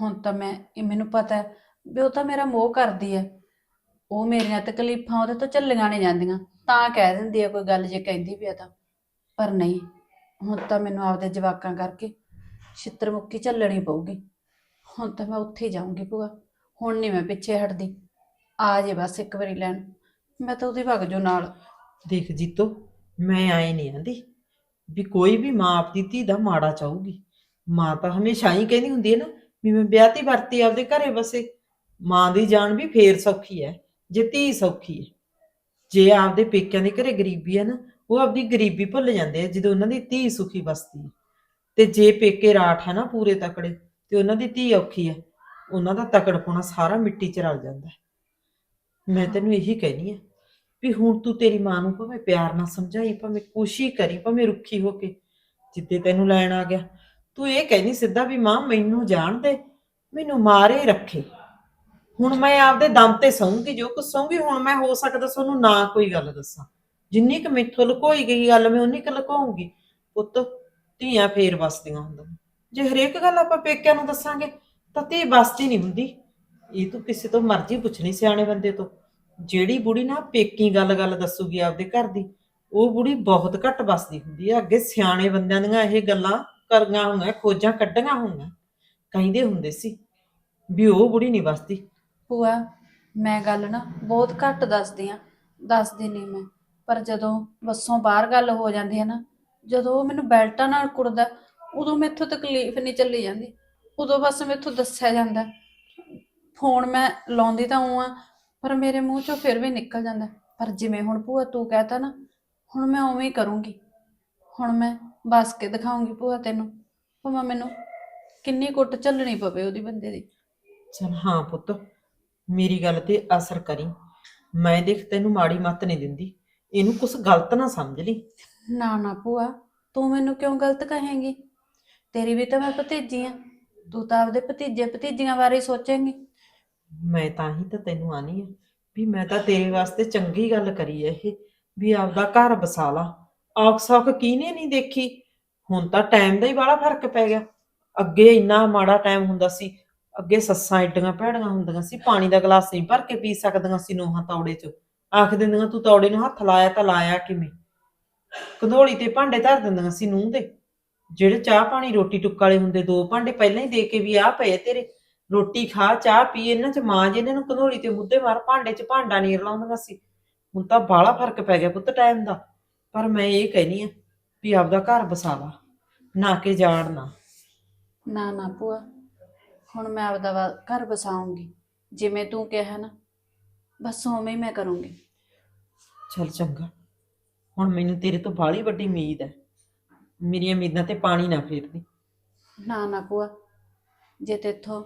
ਹੁਣ ਤਾਂ ਮੈਂ, ਇਹ ਮੈਨੂੰ ਪਤਾ ਹੈ ਵੀ ਉਹ ਤਾਂ ਮੇਰਾ ਮੋਹ ਕਰਦੀ ਹੈ। ਉਹ ਮੇਰੀਆਂ ਤਕਲੀਫਾਂ ਉਹਦੇ ਤੋਂ ਝੱਲੀਆਂ ਨਹੀਂ ਜਾਂਦੀਆਂ। ਤਾਂ ਕਹਿ ਦਿੰਦੀ ਆ, ਕੋਈ ਗੱਲ ਜੇ ਕਹਿੰਦੀ ਵੀ ਆ ਤਾਂ। ਪਰ ਨਹੀਂ, ਹੁਣ ਤਾਂ ਮੈਨੂੰ ਆਪਦੇ ਜਵਾਕਾਂ ਕਰਕੇ ਛਿੱਤਰ ਮੁੱਕੀ ਝੱਲਣੀ ਪਊਗੀ। ਹੁਣ ਤਾਂ ਮੈਂ ਉੱਥੇ ਹੀ ਜਾਊਂਗੀ ਭੂਆ। ਹੁਣ ਨਹੀਂ ਮੈਂ ਪਿੱਛੇ ਹਟਦੀ। ਆ ਜੇ ਬਸ ਇੱਕ ਵਾਰੀ ਲੈਣ। ਮੈਂ ਤਾਂ ਉਹਦੀ ਵਗ ਜੋ ਨਾਲ। ਦੇਖ ਜੀਤੋ, ਮੈਂ ਆਏ ਨਹੀਂ ਆਂਦੀ। ਵੀ ਕੋਈ ਵੀ ਮਾਂ ਆਪਦੀ ਧੀ ਦਾ ਮਾੜਾ ਚਾਹੂਗੀ। ਮਾਂ ਤਾਂ ਹਮੇਸ਼ਾ ਹੀ ਕਹਿੰਦੀ ਹੁੰਦੀ ਹੈ ਨਾ ਵੀ ਮੈਂ ਵਿਆਹਤੀ ਵਰਤੀ ਆਪਦੇ ਘਰੇ ਵਸੇ। ਮਾਂ ਦੀ ਜਾਨ ਵੀ ਫੇਰ ਸੌਖੀ ਹੈ, ਜੇ ਧੀ ਸੌਖੀ ਹੈ। ਜੇ ਆਪਦੇ ਪੇਕਿਆਂ ਦੇ ਘਰੇ ਗਰੀਬੀ ਹੈ ਨਾ, ਉਹ ਆਪਦੀ ਗਰੀਬੀ ਭੁੱਲ ਜਾਂਦੇ ਆ ਜਦੋਂ ਉਹਨਾਂ ਦੀ ਧੀ ਸੁਖੀ ਵਸਦੀ ਹੈ। ਤੇ ਜੇ ਪੇਕੇ ਰਾਠ ਹੈ ਨਾ ਪੂਰੇ ਤਕੜੇ, ਤੇ ਉਹਨਾਂ ਦੀ ਧੀ ਔਖੀ ਹੈ, ਉਹਨਾਂ ਦਾ ਤਕੜਪੁਣਾ ਸਾਰਾ ਮਿੱਟੀ 'ਚ ਰਲ ਜਾਂਦਾ ਹੈ। ਮੈਂ ਤੈਨੂੰ ਇਹੀ ਕਹਿਣੀ ਆ ਵੀ ਹੁਣ ਤੂੰ ਤੇਰੀ ਮਾਂ ਨੂੰ ਭਾਵੇਂ ਪਿਆਰ ਨਾਲ ਸਮਝਾਈ, ਭਾਵੇਂ ਕੋਸ਼ਿਸ਼ ਕਰੀ, ਭਾਵੇਂ ਰੁੱਖੀ ਹੋ ਕੇ ਜਿੱਦੇ ਤੈਨੂੰ ਲੈਣ ਆ ਗਿਆ। ਤੂੰ ਇਹ ਕਹਿੰਦੀ ਸਿੱਧਾ ਵੀ ਮਾਂ ਮੈਨੂੰ ਜਾਣ ਦੇ, ਮੈਨੂੰ ਮਾਰੇ ਰੱਖੇ। ਹੁਣ ਮੈਂ ਆਪਦੇ ਦਮ ਤੇ ਸੌਂਗੀ ਜੋ ਕੁਛ ਸੌਂਗੀ ਹੁਣ ਮੈਂ ਹੋ ਸਕਦਾ ਤੁਹਾਨੂੰ ਨਾ ਕੋਈ ਗੱਲ ਦੱਸਾਂ। ਜਿੰਨੀ ਕੁ ਮੈਥੋਂ ਲੁਕੋਈ ਗਈ ਗੱਲ, ਮੈਂ ਉਨੀ ਕੁ ਲੁਕਾਉਂਗੀ ਪੁੱਤ, ਧੀਆਂ ਫੇਰ ਵਸਦੀਆਂ ਹੁੰਦੀਆਂ। ਜੇ ਹਰੇਕ ਗੱਲ ਆਪਾਂ ਪੇਕਿਆਂ ਨੂੰ ਦੱਸਾਂਗੇ, ਤਾਂ ਧੀ ਵਸਦੀ ਨਹੀਂ ਹੁੰਦੀ। ਇਹ ਤੂੰ ਕਿਸੇ ਤੋਂ ਮਰਜ਼ੀ ਪੁੱਛਣੀ ਸਿਆਣੇ ਬੰਦੇ ਤੋਂ। ਜਿਹੜੀ ਬੁੜੀ ਨਾ ਪੇਕੀ ਗੱਲ-ਗੱਲ ਦੱਸੂਗੀ ਆਪਦੇ ਘਰ ਦੀ, ਉਹ ਬੁੜੀ ਬਹੁਤ ਘੱਟ ਵਸਦੀ ਹੁੰਦੀ ਹੈ ਅੱਗੇ ਸਿਆਣੇ ਬੰਦਿਆਂ ਦੀਆਂ ਇਹ ਗੱਲਾਂ ਕਰੀਆਂ ਹੋਈਆਂ ਖੋਜਾਂ ਕੱਢੀਆਂ ਹੋਈਆਂ ਕਹਿੰਦੇ ਹੁੰਦੇ ਸੀ ਵੀ ਉਹ ਬੁੜੀ ਨਹੀਂ ਵਸਦੀ। ਭੂਆ, ਮੈਂ ਗੱਲ ਨਾ ਬਹੁਤ ਘੱਟ ਦੱਸਦੀ ਆ, ਦੱਸਦੀ ਨਹੀਂ ਮੈਂ। ਪਰ ਜਦੋਂ ਬੱਸੋਂ ਬਾਹਰ ਗੱਲ ਹੋ ਜਾਂਦੀ ਹੈ ਨਾ, ਜਦੋਂ ਉਹ ਮੈਨੂੰ ਬੈਲਟਾਂ ਨਾਲ ਕੁੜਦਾ ਉਦੋਂ ਮੈਥੋਂ ਤਕਲੀਫ ਨਹੀਂ ਚੱਲੀ ਜਾਂਦੀ। ਉਦੋਂ ਬਸ ਮੈਥੋਂ ਦੱਸਿਆ ਜਾਂਦਾ, ਫੋਨ ਮੈਂ ਲਾਉਂਦੀ ਤਾਂ ਹੂੰ ਆ ਪਰ ਮੇਰੇ ਮੂੰਹ ਚੋਂ ਫਿਰ ਵੀ ਨਿਕਲ ਜਾਂਦਾ। ਪਰ ਜਿਵੇਂ ਹੁਣ ਭੂਆ ਤੂੰ ਕਹਤਾ ਨਾ ਹੁਣ ਮੈਂ ਉਵੇਂ ਹੀ ਕਰੂੰਗੀ। ਹੁਣ ਮੈਂ ਬਸ ਕੇ ਦਿਖਾਉਂਗੀ ਭੂਆ ਤੈਨੂੰ। ਭਾਵੇਂ ਮੈਨੂੰ ਕਿੰਨੀ ਕੁੱਟ ਝੱਲਣੀ ਪਵੇ ਉਹਦੀ ਬੰਦੇ ਦੀ। ਚਲ ਹਾਂ ਪੁੱਤ ਮੇਰੀ ਗੱਲ ਤੇ ਅਸਰ ਕਰੀ। ਮੈਂ ਦੇਖ ਤੈਨੂੰ ਮਾੜੀ ਮੱਤ ਨਹੀਂ ਦਿੰਦੀ। ਇਹਨੂੰ ਕੁਝ ਗਲਤ ਨਾ ਸਮਝ ਲਈ। ਨਾ ਨਾ ਭੂਆ ਤੂੰ ਮੈਨੂੰ ਕਿਉਂ ਗਲਤ ਕਹੇਂਗੀ? ਤੇਰੀ ਵੀ ਤਾਂ ਮੈਂ ਭਤੀਜੀ ਆ। ਤੂੰ ਤਾਂ ਆਪਦੇ ਭਤੀਜੇ ਭਤੀਜੀਆਂ ਬਾਰੇ ਸੋਚੇਂਗੀ। ਮੈਂ ਤਾਂ ਹੀ ਤਾਂ ਤੈਨੂੰ ਆਨੀ ਆ ਵੀ ਮੈਂ ਤਾਂ ਤੇਰੇ ਵਾਸਤੇ ਚੰਗੀ ਗੱਲ ਕਰੀ ਐ ਇਹ, ਵੀ ਆਪਦਾ ਘਰ ਬਸਾ ਲਾ। ਔਖ ਸੌਖ ਕਿਹਨੇ ਨਹੀਂ ਦੇਖੀ? ਹੁਣ ਤਾਂ ਟਾਈਮ ਦਾ ਹੀ ਬੜਾ ਫ਼ਰਕ ਪੈ ਗਿਆ। ਅੱਗੇ ਇੰਨਾ ਮਾੜਾ ਟਾਈਮ ਹੁੰਦਾ ਸੀ, ਅੱਗੇ ਸੱਸਾਂ ਏਡੀਆਂ ਭੈੜੀਆਂ ਹੁੰਦੀਆਂ ਸੀ, ਪਾਣੀ ਦਾ ਗਲਾਸ ਨਹੀਂ ਭਰ ਕੇ ਪੀ ਸਕਦੀਆਂ ਸੀ ਨੋਹਾਂ ਤੌੜੇ 'ਚ। ਆਖ ਦਿੰਦੀਆਂ, ਤੂੰ ਤੌੜੇ ਨੂੰ ਹੱਥ ਲਾਇਆ ਤਾਂ ਲਾਇਆ ਕਿਵੇਂ? ਕੰਧੋਲੀ ਤੇ ਭਾਂਡੇ ਧਰ ਦਿੰਦੀਆਂ ਸੀ ਨੂੰਹ ਦੇ। ਜਿਹੜੇ ਚਾਹ ਪਾਣੀ ਰੋਟੀ ਟੁੱਕ ਵਾਲੇ ਹੁੰਦੇ, ਦੋ ਭਾਂਡੇ ਪਹਿਲਾਂ ਹੀ ਦੇ ਕੇ ਵੀ ਆ ਪਏ ਤੇਰੇ। ਰੋਟੀ ਖਾ ਚਾਹ ਪੀ ਇਹਨਾਂ ਚ ਮਾਂ ਜੀ ਇਹਨਾਂ ਨੂੰ ਕੰਧੋਲੀ ਤੇ ਮੁੱਦੇ ਮਾਰ ਭਾਂਡੇ ਚ ਭਾਂਡਾ ਨਹੀਂ ਰਲਾਉਂਦੀਆਂ ਸੀ ਹੁਣ ਤਾਂ ਬਾਹਲਾ ਫ਼ਰਕ ਪੈ ਗਿਆ ਪੁੱਤ ਟਾਈਮ ਦਾ। ਪਰ ਮੈਂ ਇਹ ਕਹਿਨੀ ਆ ਵੀ ਆਪਦਾ ਘਰ ਬਸਾ ਲਾ ਨਾ ਕਿ ਜਾੜਨਾ ਨਾ। ਨਾ ਭੂਆ ਹੁਣ ਮੈਂ ਆਪਦਾ ਵਾ- ਘਰ ਬਸਾਉਂਗੀ ਜਿਵੇਂ ਤੂੰ ਕਿਹਾ ਨਾ ਬਸ ਉਵੇਂ ਹੀ ਮੈਂ ਕਰੂੰਗੀ। ਚੱਲ ਚੰਗਾ। ਹੁਣ ਮੈਨੂੰ ਤੇਰੇ ਤੋਂ ਬਾਹਲੀ ਵੱਡੀ ਉਮੀਦ ਹੈ। ਮੇਰੀਆਂ ਉਮੀਦਾਂ ਤੇ ਪਾਣੀ ਨਾ ਫੇਰਦੀ। ਨਾ ਨਾ ਭੂਆ ਜੇ ਤੇਥੋਂ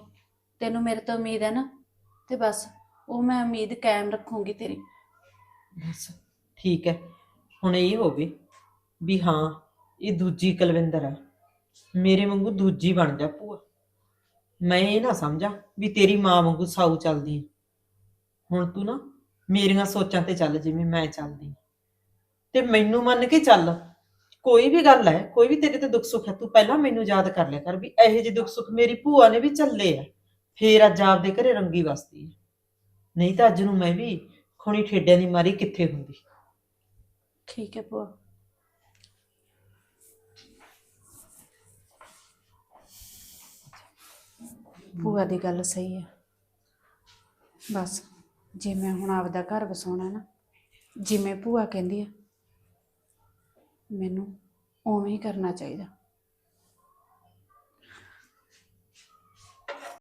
ਤੈਨੂੰ ਮੇਰੇ ਤੋਂ ਉਮੀਦ ਹੈ ਨਾ? ਤੇ ਬਸ, ਉਹ ਮੈਂ ਉਮੀਦ ਕਾਇਮ ਰੱਖੂੰਗੀ ਤੇਰੀ। ਬਸ, ਠੀਕ ਹੈ। ਹੁਣ ਇਹ ਹੋਵੇ ਵੀ ਹਾਂ, ਇਹ ਦੂਜੀ ਕੁਲਵਿੰਦਰ ਹੈ। ਮੇਰੇ ਵਾਂਗੂ ਦੂਜੀ ਬਣ ਜਾ ਭੂਆ। ਮੈਂ ਇਹ ਨਾ ਸਮਝਾਂ ਵੀ ਤੇਰੀ ਮਾਂ ਵਾਂਗੂ ਸਾਊ ਚੱਲਦੀ ਹੈ। ਹੁਣ ਤੂੰ ਨਾ ਮੇਰੀਆਂ ਸੋਚਾਂ ਤੇ ਚੱਲ ਜਿਵੇਂ ਮੈਂ ਚੱਲਦੀ ਹਾਂ। ਤੇ ਮੈਨੂੰ ਮੰਨ ਕੇ ਚੱਲ, ਕੋਈ ਵੀ ਗੱਲ ਹੈ, ਕੋਈ ਵੀ ਤੇਰੇ ਤੇ ਦੁੱਖ ਸੁੱਖ ਹੈ, ਤੂੰ ਪਹਿਲਾਂ ਮੈਨੂੰ ਯਾਦ ਕਰ ਲਿਆ ਕਰ ਵੀ ਇਹੋ ਜਿਹੇ ਦੁੱਖ ਸੁੱਖ ਮੇਰੀ ਭੂਆ ਨੇ ਵੀ ਝੱਲੇ ਆ। ਫੇਰ ਅੱਜ ਆਪਦੇ ਘਰੇ ਰੰਗੀ ਵਸਦੀ ਹੈ। ਨਹੀਂ ਤਾਂ ਅੱਜ ਨੂੰ ਮੈਂ ਵੀ ਖੁਣੀ ਠੇਡਿਆਂ ਦੀ ਮਾਰੀ ਕਿੱਥੇ ਹੁੰਦੀ? ਠੀਕ ਹੈ ਭੂਆ। ਭੂਆ ਦੀ ਗੱਲ ਸਹੀ ਹੈ। ਬਸ, ਜੇ ਮੈਂ ਹੁਣ ਆਪਦਾ ਘਰ ਵਸਾਉਣਾ ਨਾ, ਜਿਵੇਂ ਭੂਆ ਕਹਿੰਦੀ ਆ ਮੈਨੂੰ ਉਵੇਂ ਹੀ ਕਰਨਾ ਚਾਹੀਦਾ।